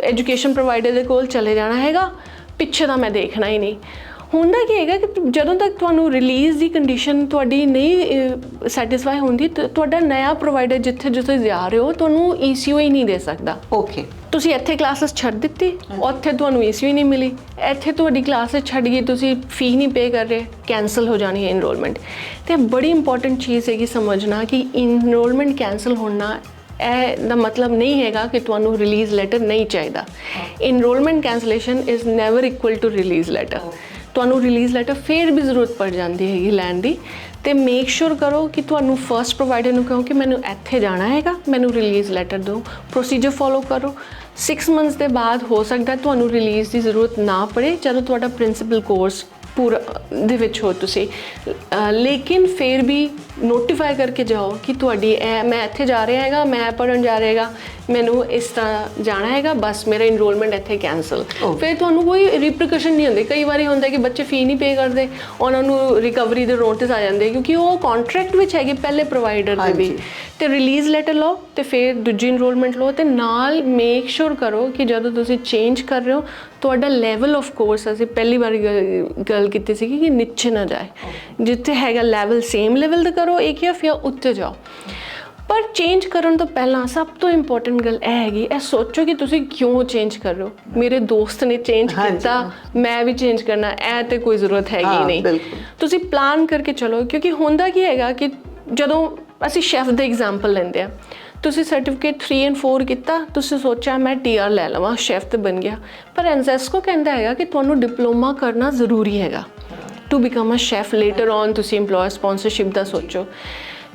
ਐਜੂਕੇਸ਼ਨ ਪ੍ਰੋਵਾਈਡਰ ਦੇ ਕੋਲ ਚਲੇ ਜਾਣਾ ਹੈਗਾ, ਪਿੱਛੇ ਦਾ ਮੈਂ ਦੇਖਣਾ ਹੀ ਨਹੀਂ। ਹੁੰਦਾ ਕੀ ਹੈਗਾ ਕਿ ਜਦੋਂ ਤੱਕ ਤੁਹਾਨੂੰ ਰਿਲੀਜ਼ ਦੀ ਕੰਡੀਸ਼ਨ ਤੁਹਾਡੀ ਨਹੀਂ ਸੈਟੀਸਫਾਈ ਹੁੰਦੀ ਤਾਂ ਤੁਹਾਡਾ ਨਇਆ ਪ੍ਰੋਵਾਈਡਰ ਜਿੱਥੇ ਜਿੱਥੇ ਜਾ ਰਹੇ ਹੋ ਤੁਹਾਨੂੰ ਈਸੀਯੂ ਹੀ ਨਹੀਂ ਦੇ ਸਕਦਾ। ਓਕੇ ਤੁਸੀਂ ਇੱਥੇ ਕਲਾਸਿਸ ਛੱਡ ਦਿੱਤੀ ਉੱਥੇ ਤੁਹਾਨੂੰ ਈਸੀਯੂ ਨਹੀਂ ਮਿਲੀ। ਇੱਥੇ ਤੁਹਾਡੀ ਕਲਾਸਿਸ ਛੱਡ ਗਈ ਤੁਸੀਂ ਫੀ ਨਹੀਂ ਪੇ ਕਰ ਰਹੇ ਕੈਨਸਲ ਹੋ ਜਾਣੀ ਹੈ ਇਨਰੋਲਮੈਂਟ ਤੇ ਬੜੀ ਇੰਪੋਰਟੈਂਟ ਚੀਜ਼ ਹੈ ਕਿ ਸਮਝਣਾ ਕਿ ਇਨਰੋਲਮੈਂਟ ਕੈਨਸਲ ਹੋਣਾ ਇਹ ਦਾ ਮਤਲਬ ਨਹੀਂ ਹੈਗਾ ਕਿ ਤੁਹਾਨੂੰ ਰਿਲੀਜ਼ ਲੈਟਰ ਨਹੀਂ ਚਾਹੀਦਾ। Enrolment cancellation is never equal to release letter ਤੁਹਾਨੂੰ ਰਿਲੀਜ਼ ਲੈਟਰ ਫੇਰ ਵੀ ਜ਼ਰੂਰਤ ਪੜ ਜਾਂਦੀ ਹੈਗੀ ਲੈਣ ਦੀ। ਤੇ ਮੇਕ ਸ਼ੋਰ ਕਰੋ ਕਿ ਤੁਹਾਨੂੰ ਫਰਸਟ ਪ੍ਰੋਵਾਈਡਰ ਨੂੰ ਕਹੋ ਕਿ ਮੈਨੂੰ ਇੱਥੇ ਜਾਣਾ ਹੈਗਾ, ਮੈਨੂੰ ਰਿਲੀਜ਼ ਲੈਟਰ ਦਿਓ। ਪ੍ਰੋਸੀਜਰ ਫੋਲੋ ਕਰੋ। 6 ਮੰਥਸ ਦੇ ਬਾਅਦ ਹੋ ਸਕਦਾ ਤੁਹਾਨੂੰ ਰਿਲੀਜ਼ ਦੀ ਜ਼ਰੂਰਤ ਨਾ ਪੜੇ, ਜਦੋਂ ਤੁਹਾਡਾ ਪ੍ਰਿੰਸੀਪਲ ਕੋਰਸ ਪੂਰਾ ਦੇ ਵਿੱਚ ਹੋ ਤੁਸੀਂ। ਲੇਕਿਨ ਫਿਰ ਵੀ ਨੋਟੀਫਾਈ ਕਰਕੇ ਜਾਓ ਕਿ ਤੁਹਾਡੀ ਇਹ ਮੈਂ ਇੱਥੇ ਜਾ ਰਿਹਾ ਹੈਗਾ, ਮੈਂ ਪੜਨ ਜਾ ਰਿਹਾ ਹੈਗਾ। ਮੈਨੂੰ ਇਸ ਤਰ੍ਹਾਂ ਜਾਣਾ ਹੈਗਾ ਬਸ ਮੇਰਾ ਇਨਰੋਲਮੈਂਟ ਇੱਥੇ ਕੈਨਸਲ Oh. ਫਿਰ ਤੁਹਾਨੂੰ ਕੋਈ ਰਿਪਰਕਸ਼ਨ ਨਹੀਂ ਹੁੰਦੀ। ਕਈ ਵਾਰੀ ਹੁੰਦਾ ਕਿ ਬੱਚੇ ਫੀ ਨਹੀਂ ਪੇ ਕਰਦੇ ਉਹਨਾਂ ਨੂੰ ਰਿਕਵਰੀ ਦੇ ਨੋਟਿਸ ਆ ਜਾਂਦੇ ਕਿਉਂਕਿ ਉਹ ਕੰਟਰੈਕਟ ਵਿੱਚ ਹੈਗੇ ਪਹਿਲੇ ਪ੍ਰੋਵਾਈਡਰ ਦੇ ਵੀ। ਤੇ ਰਿਲੀਜ਼ ਲੈਟਰ ਲਓ ਤੇ ਫਿਰ ਦੂਜੀ ਇਨਰੋਲਮੈਂਟ ਲਓ ਤੇ ਨਾਲ ਮੇਕ ਸ਼ੋਰ ਕਰੋ ਕਿ ਜਦੋਂ ਤੁਸੀਂ ਚੇਂਜ ਕਰ ਰਹੇ ਹੋ ਤੁਹਾਡਾ ਲੈਵਲ ਆਫ ਕੋਰਸ ਅਸੀਂ ਪਹਿਲੀ ਵਾਰ ਗੱਲ- ਕੀਤੀ ਸੀ ਕਿ ਨੀਚੇ ਨਾ ਜਾਏ। ਜਿੱਥੇ ਹੈਗਾ ਲੈਵਲ ਸੇਮ ਲੈਵਲ ਦਾ ਕਰੋ ਇੱਕ ਜਾਂ ਫਿਰ ਉੱਤੇ ਜਾਓ। ਪਰ ਚੇਂਜ ਕਰਨ ਤੋਂ ਪਹਿਲਾਂ ਸਭ ਤੋਂ ਇੰਪੋਰਟੈਂਟ ਗੱਲ ਇਹ ਹੈਗੀ ਇਹ ਸੋਚੋ ਕਿ ਤੁਸੀਂ ਕਿਉਂ ਚੇਂਜ ਕਰ ਰਹੇ ਹੋ। ਮੇਰੇ ਦੋਸਤ ਨੇ ਚੇਂਜ। ਕੀਤਾ ਮੈਂ ਵੀ ਚੇਂਜ ਕਰਨਾ ਇਹ ਤੇ ਕੋਈ ਜ਼ਰੂਰਤ ਹੈਗੀ ਨਹੀਂ। ਤੁਸੀਂ ਪਲਾਨ ਕਰਕੇ ਚਲੋ ਕਿਉਂਕਿ ਹੁੰਦਾ ਕੀ ਹੈਗਾ ਕਿ ਜਦੋਂ ਅਸੀਂ ਸ਼ੈਫ ਦੇ ਐਗਜ਼ਾਮਪਲ ਲੈਂਦੇ ਆ ਤੁਸੀਂ ਸਰਟੀਫਿਕੇਟ 3 ਐਂਡ 4 ਕੀਤਾ ਤੁਸੀਂ ਸੋਚਿਆ ਮੈਂ ਟੀਆਰ ਲੈ ਲਵਾਂ ਸ਼ੈਫ ਤੇ ਬਣ ਗਿਆ। ਪਰ ਐਨਸੈਸਕੋ ਕਹਿੰਦਾ ਹੈਗਾ ਕਿ ਤੁਹਾਨੂੰ ਡਿਪਲੋਮਾ ਕਰਨਾ ਜ਼ਰੂਰੀ ਹੈਗਾ। To become a chef later on ਤੁਸੀਂ EMPLOYER ਸਪਾਂਸਰਸ਼ਿਪ ਦਾ ਸੋਚੋ।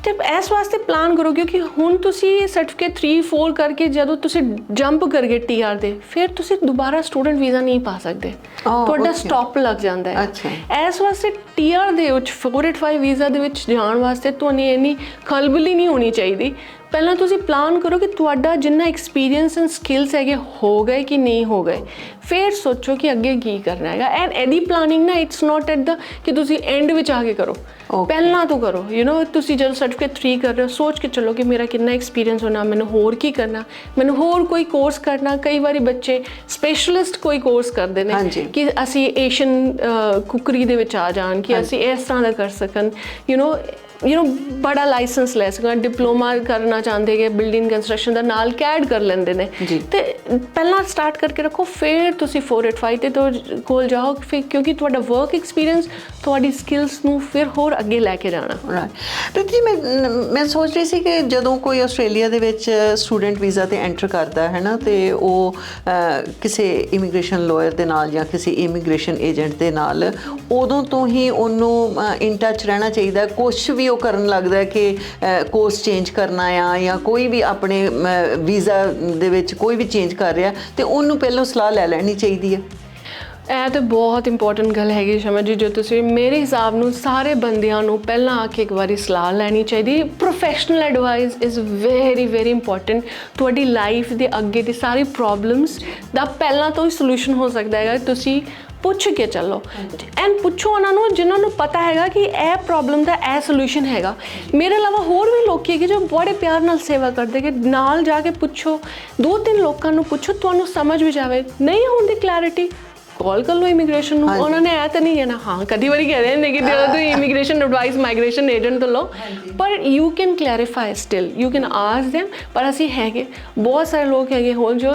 ਤੇ ਇਸ ਵਾਸਤੇ ਪਲਾਨ ਕਰੋ ਕਿਉਂਕਿ ਹੁਣ ਤੁਸੀਂ ਸਰਟੀਫਿਕੇਟ 3 4 ਕਰਕੇ ਜਦੋਂ ਤੁਸੀਂ ਜੰਪ ਕਰਗੇ ਟੀਆਰ ਦੇ ਫਿਰ ਤੁਸੀਂ ਦੁਬਾਰਾ ਸਟੂਡੈਂਟ ਵੀਜ਼ਾ ਨਹੀਂ ਪਾ ਸਕਦੇ ਤੁਹਾਡਾ. ਸਟਾਪ ਲੱਗ ਜਾਂਦਾ ਹੈ ਅੱਛਾ। ਇਸ ਵਾਸਤੇ ਟੀਆਰ ਦੇ ਵਿੱਚ 485 ਵੀਜ਼ਾ ਦੇ ਵਿੱਚ ਜਾਣ ਵਾਸਤੇ ਤੁਹਾਨੂੰ ਇੰਨੀ ਖਲਬਲੀ ਨਹੀਂ ਹੋਣੀ ਚਾਹੀਦੀ ਪਹਿਲਾਂ ਤੁਸੀਂ ਪਲਾਨ ਕਰੋ ਕਿ ਤੁਹਾਡਾ ਜਿੰਨਾ ਐਕਸਪੀਰੀਅੰਸ ਐਂਡ ਸਕਿੱਲਸ ਹੈਗੇ ਹੋ ਗਏ ਕਿ ਨਹੀਂ ਹੋ ਗਏ ਫਿਰ ਸੋਚੋ ਕਿ ਅੱਗੇ ਕੀ ਕਰਨਾ ਹੈਗਾ ਐਂਡ ਇਹਦੀ ਪਲਾਨਿੰਗ ਨਾ ਇਟਸ ਨਾਟ ਐਟ ਦਾ ਕਿ ਤੁਸੀਂ ਐਂਡ ਵਿੱਚ ਆ ਕੇ ਕਰੋ. ਪਹਿਲਾਂ ਤੋਂ ਕਰੋ ਯੂ نو ਤੁਸੀਂ ਜਦੋਂ ਸਰਟੀਫਿਕੇਟ 3 ਕਰ ਰਹੇ ਹੋ ਸੋਚ ਕੇ ਚੱਲੋ ਕਿ ਮੇਰਾ ਕਿੰਨਾ ਐਕਸਪੀਰੀਅੰਸ ਹੋਣਾ ਮੈਨੂੰ ਹੋਰ ਕੀ ਕਰਨਾ ਮੈਨੂੰ ਹੋਰ ਕੋਈ ਕੋਰਸ ਕਰਨਾ ਕਈ ਵਾਰੀ ਬੱਚੇ ਸਪੈਸ਼ਲਿਸਟ ਕੋਈ ਕੋਰਸ ਕਰਦੇ ਨੇ ਹਾਂਜੀ। ਕਿ ਅਸੀਂ ਏਸ਼ੀਅਨ ਕੁਕਰੀ ਦੇ ਵਿੱਚ ਆ ਜਾਣ ਕਿ ਅਸੀਂ ਇਸ ਤਰ੍ਹਾਂ ਦਾ ਕਰ ਸਕਣ ਯੂ نو ਯੂ نو ਬੜਾ ਲਾਇਸੈਂਸ ਲੈ ਸਕਣ ਡਿਪਲੋਮਾ ਕਰਨਾ ਚਾਹੁੰਦੇ ਕਿ ਬਿਲਡਿੰਗ ਕੰਸਟਰਕਸ਼ਨ ਦਾ ਨਾਲ ਕੈਡ ਕਰ ਲੈਂਦੇ ਨੇ ਜੀ। ਤੇ ਪਹਿਲਾਂ ਸਟਾਰਟ ਕਰਕੇ ਰੱਖੋ ਫਿਰ ਤੁਸੀਂ 485 ਤੇ ਤੋਂ ਕੋਲ ਜਾਓ ਫਿਰ ਕਿਉਂਕਿ ਤੁਹਾਡਾ ਵਰਕ ਐਕਸਪੀਰੀਅੰਸ ਤੁਹਾਡੀ ਸਕਿੱਲਸ ਨੂੰ ਫਿਰ ਹੋਰ ਅੱਗੇ ਲੈ ਕੇ ਜਾਣਾ ਰਾਈਟ ਪ੍ਰੀਤੀ ਮੈਂ ਮੈਂ ਸੋਚ ਰਹੀ ਸੀ ਕਿ ਜਦੋਂ ਕੋਈ ਆਸਟ੍ਰੇਲੀਆ ਦੇ ਵਿੱਚ ਸਟੂਡੈਂਟ ਵੀਜ਼ਾ ਤੇ ਐਂਟਰ ਕਰਦਾ ਹੈ ਨਾ ਤੇ ਉਹ ਕਿਸੇ ਇਮੀਗ੍ਰੇਸ਼ਨ ਲਾਇਰ ਦੇ ਨਾਲ ਜਾਂ ਕਿਸੇ ਇਮੀਗ੍ਰੇਸ਼ਨ ਏਜੰਟ ਦੇ ਨਾਲ ਉਦੋਂ ਤੋਂ ਹੀ ਉਹਨੂੰ ਇਨ ਟੱਚ ਰਹਿਣਾ ਚਾਹੀਦਾ ਕੁਝ ਵੀ ਉਹ ਕਰਨ ਲੱਗਦਾ ਹੈ ਕਿ ਕੋਰਸ ਚੇਂਜ ਕਰਨਾ ਆ ਜਾਂ ਕੋਈ ਵੀ ਆਪਣੇ ਵੀਜ਼ਾ ਦੇ ਵਿੱਚ ਕੋਈ ਵੀ ਚੇਂਜ ਕਰ ਰਿਹਾ, ਤੇ ਉਹਨੂੰ ਪਹਿਲਾਂ ਸਲਾਹ ਲੈ ਲੈਣੀ ਚਾਹੀਦੀ ਹੈ। ਇਹ ਤਾਂ ਬਹੁਤ ਇੰਪੋਰਟੈਂਟ ਗੱਲ ਹੈਗੀ ਸ਼ਮਾ ਜੀ ਜੋ ਤੁਸੀਂ ਮੇਰੇ ਹਿਸਾਬ ਨੂੰ ਸਾਰੇ ਬੰਦਿਆਂ ਨੂੰ ਪਹਿਲਾਂ ਆ ਕੇ ਇੱਕ ਵਾਰੀ ਸਲਾਹ ਲੈਣੀ ਚਾਹੀਦੀ professional advice is very very important ਤੁਹਾਡੀ ਲਾਈਫ ਦੇ ਅੱਗੇ ਦੀ ਸਾਰੀ ਪ੍ਰੋਬਲਮਸ ਦਾ ਪਹਿਲਾਂ ਤੋਂ ਹੀ ਸੋਲੂਸ਼ਨ ਹੋ ਸਕਦਾ ਹੈਗਾ। ਤੁਸੀਂ ਪੁੱਛ ਕੇ ਚੱਲੋ। ਐਂਡ ਪੁੱਛੋ ਉਹਨਾਂ ਨੂੰ ਜਿਨ੍ਹਾਂ ਨੂੰ ਪਤਾ ਹੈਗਾ ਕਿ ਇਹ ਪ੍ਰੋਬਲਮ ਦਾ ਇਹ ਸੋਲੂਸ਼ਨ ਹੈਗਾ। ਮੇਰੇ ਇਲਾਵਾ ਹੋਰ ਵੀ ਲੋਕੀ ਹੈਗੇ ਜੋ ਬੜੇ ਪਿਆਰ ਨਾਲ ਸੇਵਾ ਕਰਦੇ ਕਿ ਨਾਲ ਜਾ ਕੇ ਪੁੱਛੋ। ਦੋ ਤਿੰਨ ਲੋਕਾਂ ਨੂੰ ਪੁੱਛੋ ਤੁਹਾਨੂੰ ਸਮਝ ਵੀ ਜਾਵੇ। ਨਹੀਂ ਹੁੰਦੀ ਕਲੈਰਿਟੀ ਕਾਲ ਕਰ ਲਓ ਇਮੀਗ੍ਰੇਸ਼ਨ ਨੂੰ। ਉਹਨਾਂ ਨੇ ਐ ਤਾਂ ਨਹੀਂ ਕਹਿਣਾ ਹਾਂ ਕਦੀ ਵਾਰੀ ਕਹਿ ਰਹੇ ਨੇ ਕਿ ਜਦੋਂ ਤੁਸੀਂ ਇਮੀਗ੍ਰੇਸ਼ਨ ਐਡਵਾਈਸ ਮਾਈਗ੍ਰੇਸ਼ਨ ਏਜੰਟ ਤੋਂ ਲਓ। ਪਰ you can clarify still you can ask them ਪਰ ਅਸੀਂ ਹੈਗੇ। ਬਹੁਤ ਸਾਰੇ ਲੋਕ ਹੈਗੇ ਹੋਰ ਜੋ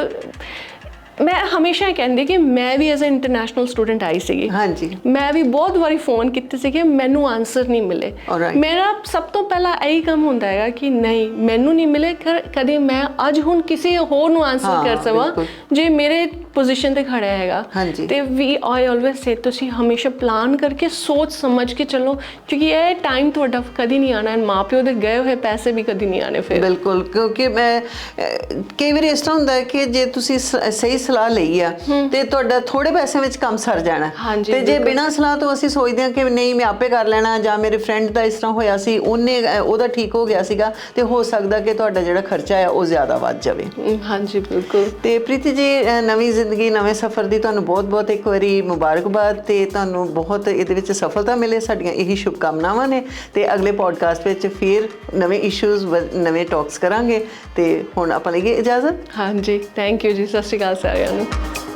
ਮੈਂ ਹਮੇਸ਼ਾ ਕਹਿੰਦੀ ਕਿ ਮੈਂ ਵੀ as a international student I ਸੀਗੀ ਹਾਂਜੀ ਮੈਂ ਵੀ ਬਹੁਤ ਵਾਰੀ ਫੋਨ ਕੀਤੇ ਸੀ ਕਿ ਮੈਨੂੰ ਆਨਸਰ ਨਹੀਂ ਮਿਲੇ. ਮੇਰਾ ਸਭ ਤੋਂ ਪਹਿਲਾਂ ਇਹੀ ਕੰਮ ਹੁੰਦਾ ਹੈਗਾ ਕਿ ਨਹੀਂ ਮੈਨੂੰ ਨਹੀਂ ਮਿਲੇ ਕਦੇ ਮੈਂ ਅੱਜ ਹੁਣ ਕਿਸੇ ਹੋਰ ਨੂੰ ਆਨਸਰ ਕਰ ਸਕਾਂ ਬਿਲਕੁਲ। ਜੇ ਮੇਰੇ ਪੋਜੀਸ਼ਨ ਤੇ ਖੜਾ ਹੈਗਾ। ਤੇ ਵੀ ਆਈ ਆਲਵੇਸ ਸੇ ਤੁਸੀਂ ਹਮੇਸ਼ਾ ਪਲਾਨ ਕਰਕੇ ਸੋਚ ਸਮਝ ਕੇ ਚੱਲੋ ਕਿਉਂਕਿ ਇਹ ਟਾਈਮ ਤੁਹਾਡਾ ਕਦੀ ਨਹੀਂ ਆਣਾ ਮਾਪਿਓ ਦੇ ਗਏ ਹੋਏ ਪੈਸੇ ਵੀ ਕਦੀ ਨਹੀਂ ਆਣੇ ਫਿਰ ਬਿਲਕੁਲ ਕਿਉਂਕਿ ਮੈਂ ਕਈ ਵਾਰੀ ਇਸ ਤਰ੍ਹਾਂ ਹੁੰਦਾ ਹੈ ਕਿ ਜੇ ਤੁਸੀਂ ਸਹੀ ਸਲਾਹ ਲਈ ਆ ਤੇ ਤੁਹਾਡਾ ਥੋੜੇ ਪੈਸਿਆਂ ਵਿੱਚ ਕੰਮ ਸਰ ਜਾਣਾ। ਹਾਂਜੀ, ਤੇ ਜੇ। ਬਿਨਾਂ ਸਲਾਹ ਤੋਂ ਅਸੀਂ ਸੋਚਦੇ ਹਾਂ ਕਿ ਨਹੀਂ ਮੈਂ ਆਪੇ ਕਰ ਲੈਣਾ ਜਾਂ ਮੇਰੇ ਫਰੈਂਡ ਦਾ ਇਸ ਤਰ੍ਹਾਂ ਹੋਇਆ ਸੀ ਉਹਨੇ ਉਹਦਾ ਠੀਕ ਹੋ ਗਿਆ ਸੀਗਾ ਤੇ ਹੋ ਸਕਦਾ ਕਿ ਤੁਹਾਡਾ ਜਿਹੜਾ ਖਰਚਾ ਹੈ ਉਹ ਜ਼ਿਆਦਾ ਵੱਧ ਜਾਵੇ। ਹਮ, ਹਾਂਜੀ ਬਿਲਕੁਲ। ਤੇ ਪ੍ਰੀਤੀ ਜੀ ਨਵੀਂ ਜ਼ਿੰਦਗੀ ਨਵੇਂ ਸਫ਼ਰ ਦੀ ਤੁਹਾਨੂੰ ਬਹੁਤ-ਬਹੁਤ ਇੱਕ ਵਾਰੀ ਮੁਬਾਰਕਬਾਦ ਤੇ ਤੁਹਾਨੂੰ ਬਹੁਤ ਇਹਦੇ ਵਿੱਚ ਸਫਲਤਾ ਮਿਲੇ ਸਾਡੀਆਂ ਇਹੀ ਸ਼ੁਭਕਾਮਨਾਵਾਂ ਨੇ ਤੇ ਅਗਲੇ ਪੋਡਕਾਸਟ ਵਿੱਚ ਫਿਰ ਨਵੇਂ ਇਸ਼ੂਜ਼ ਨਵੇਂ ਟਾਕਸ ਕਰਾਂਗੇ ਤੇ ਹੁਣ ਆਪਾਂ ਲਈਏ ਇਜਾਜ਼ਤ। ਹਾਂਜੀ ਥੈਂਕ ਯੂ ਜੀ ਸਤਿ ਸ਼੍ਰੀ ਅਕਾਲ ਸਾਰਿਆਂ Australian.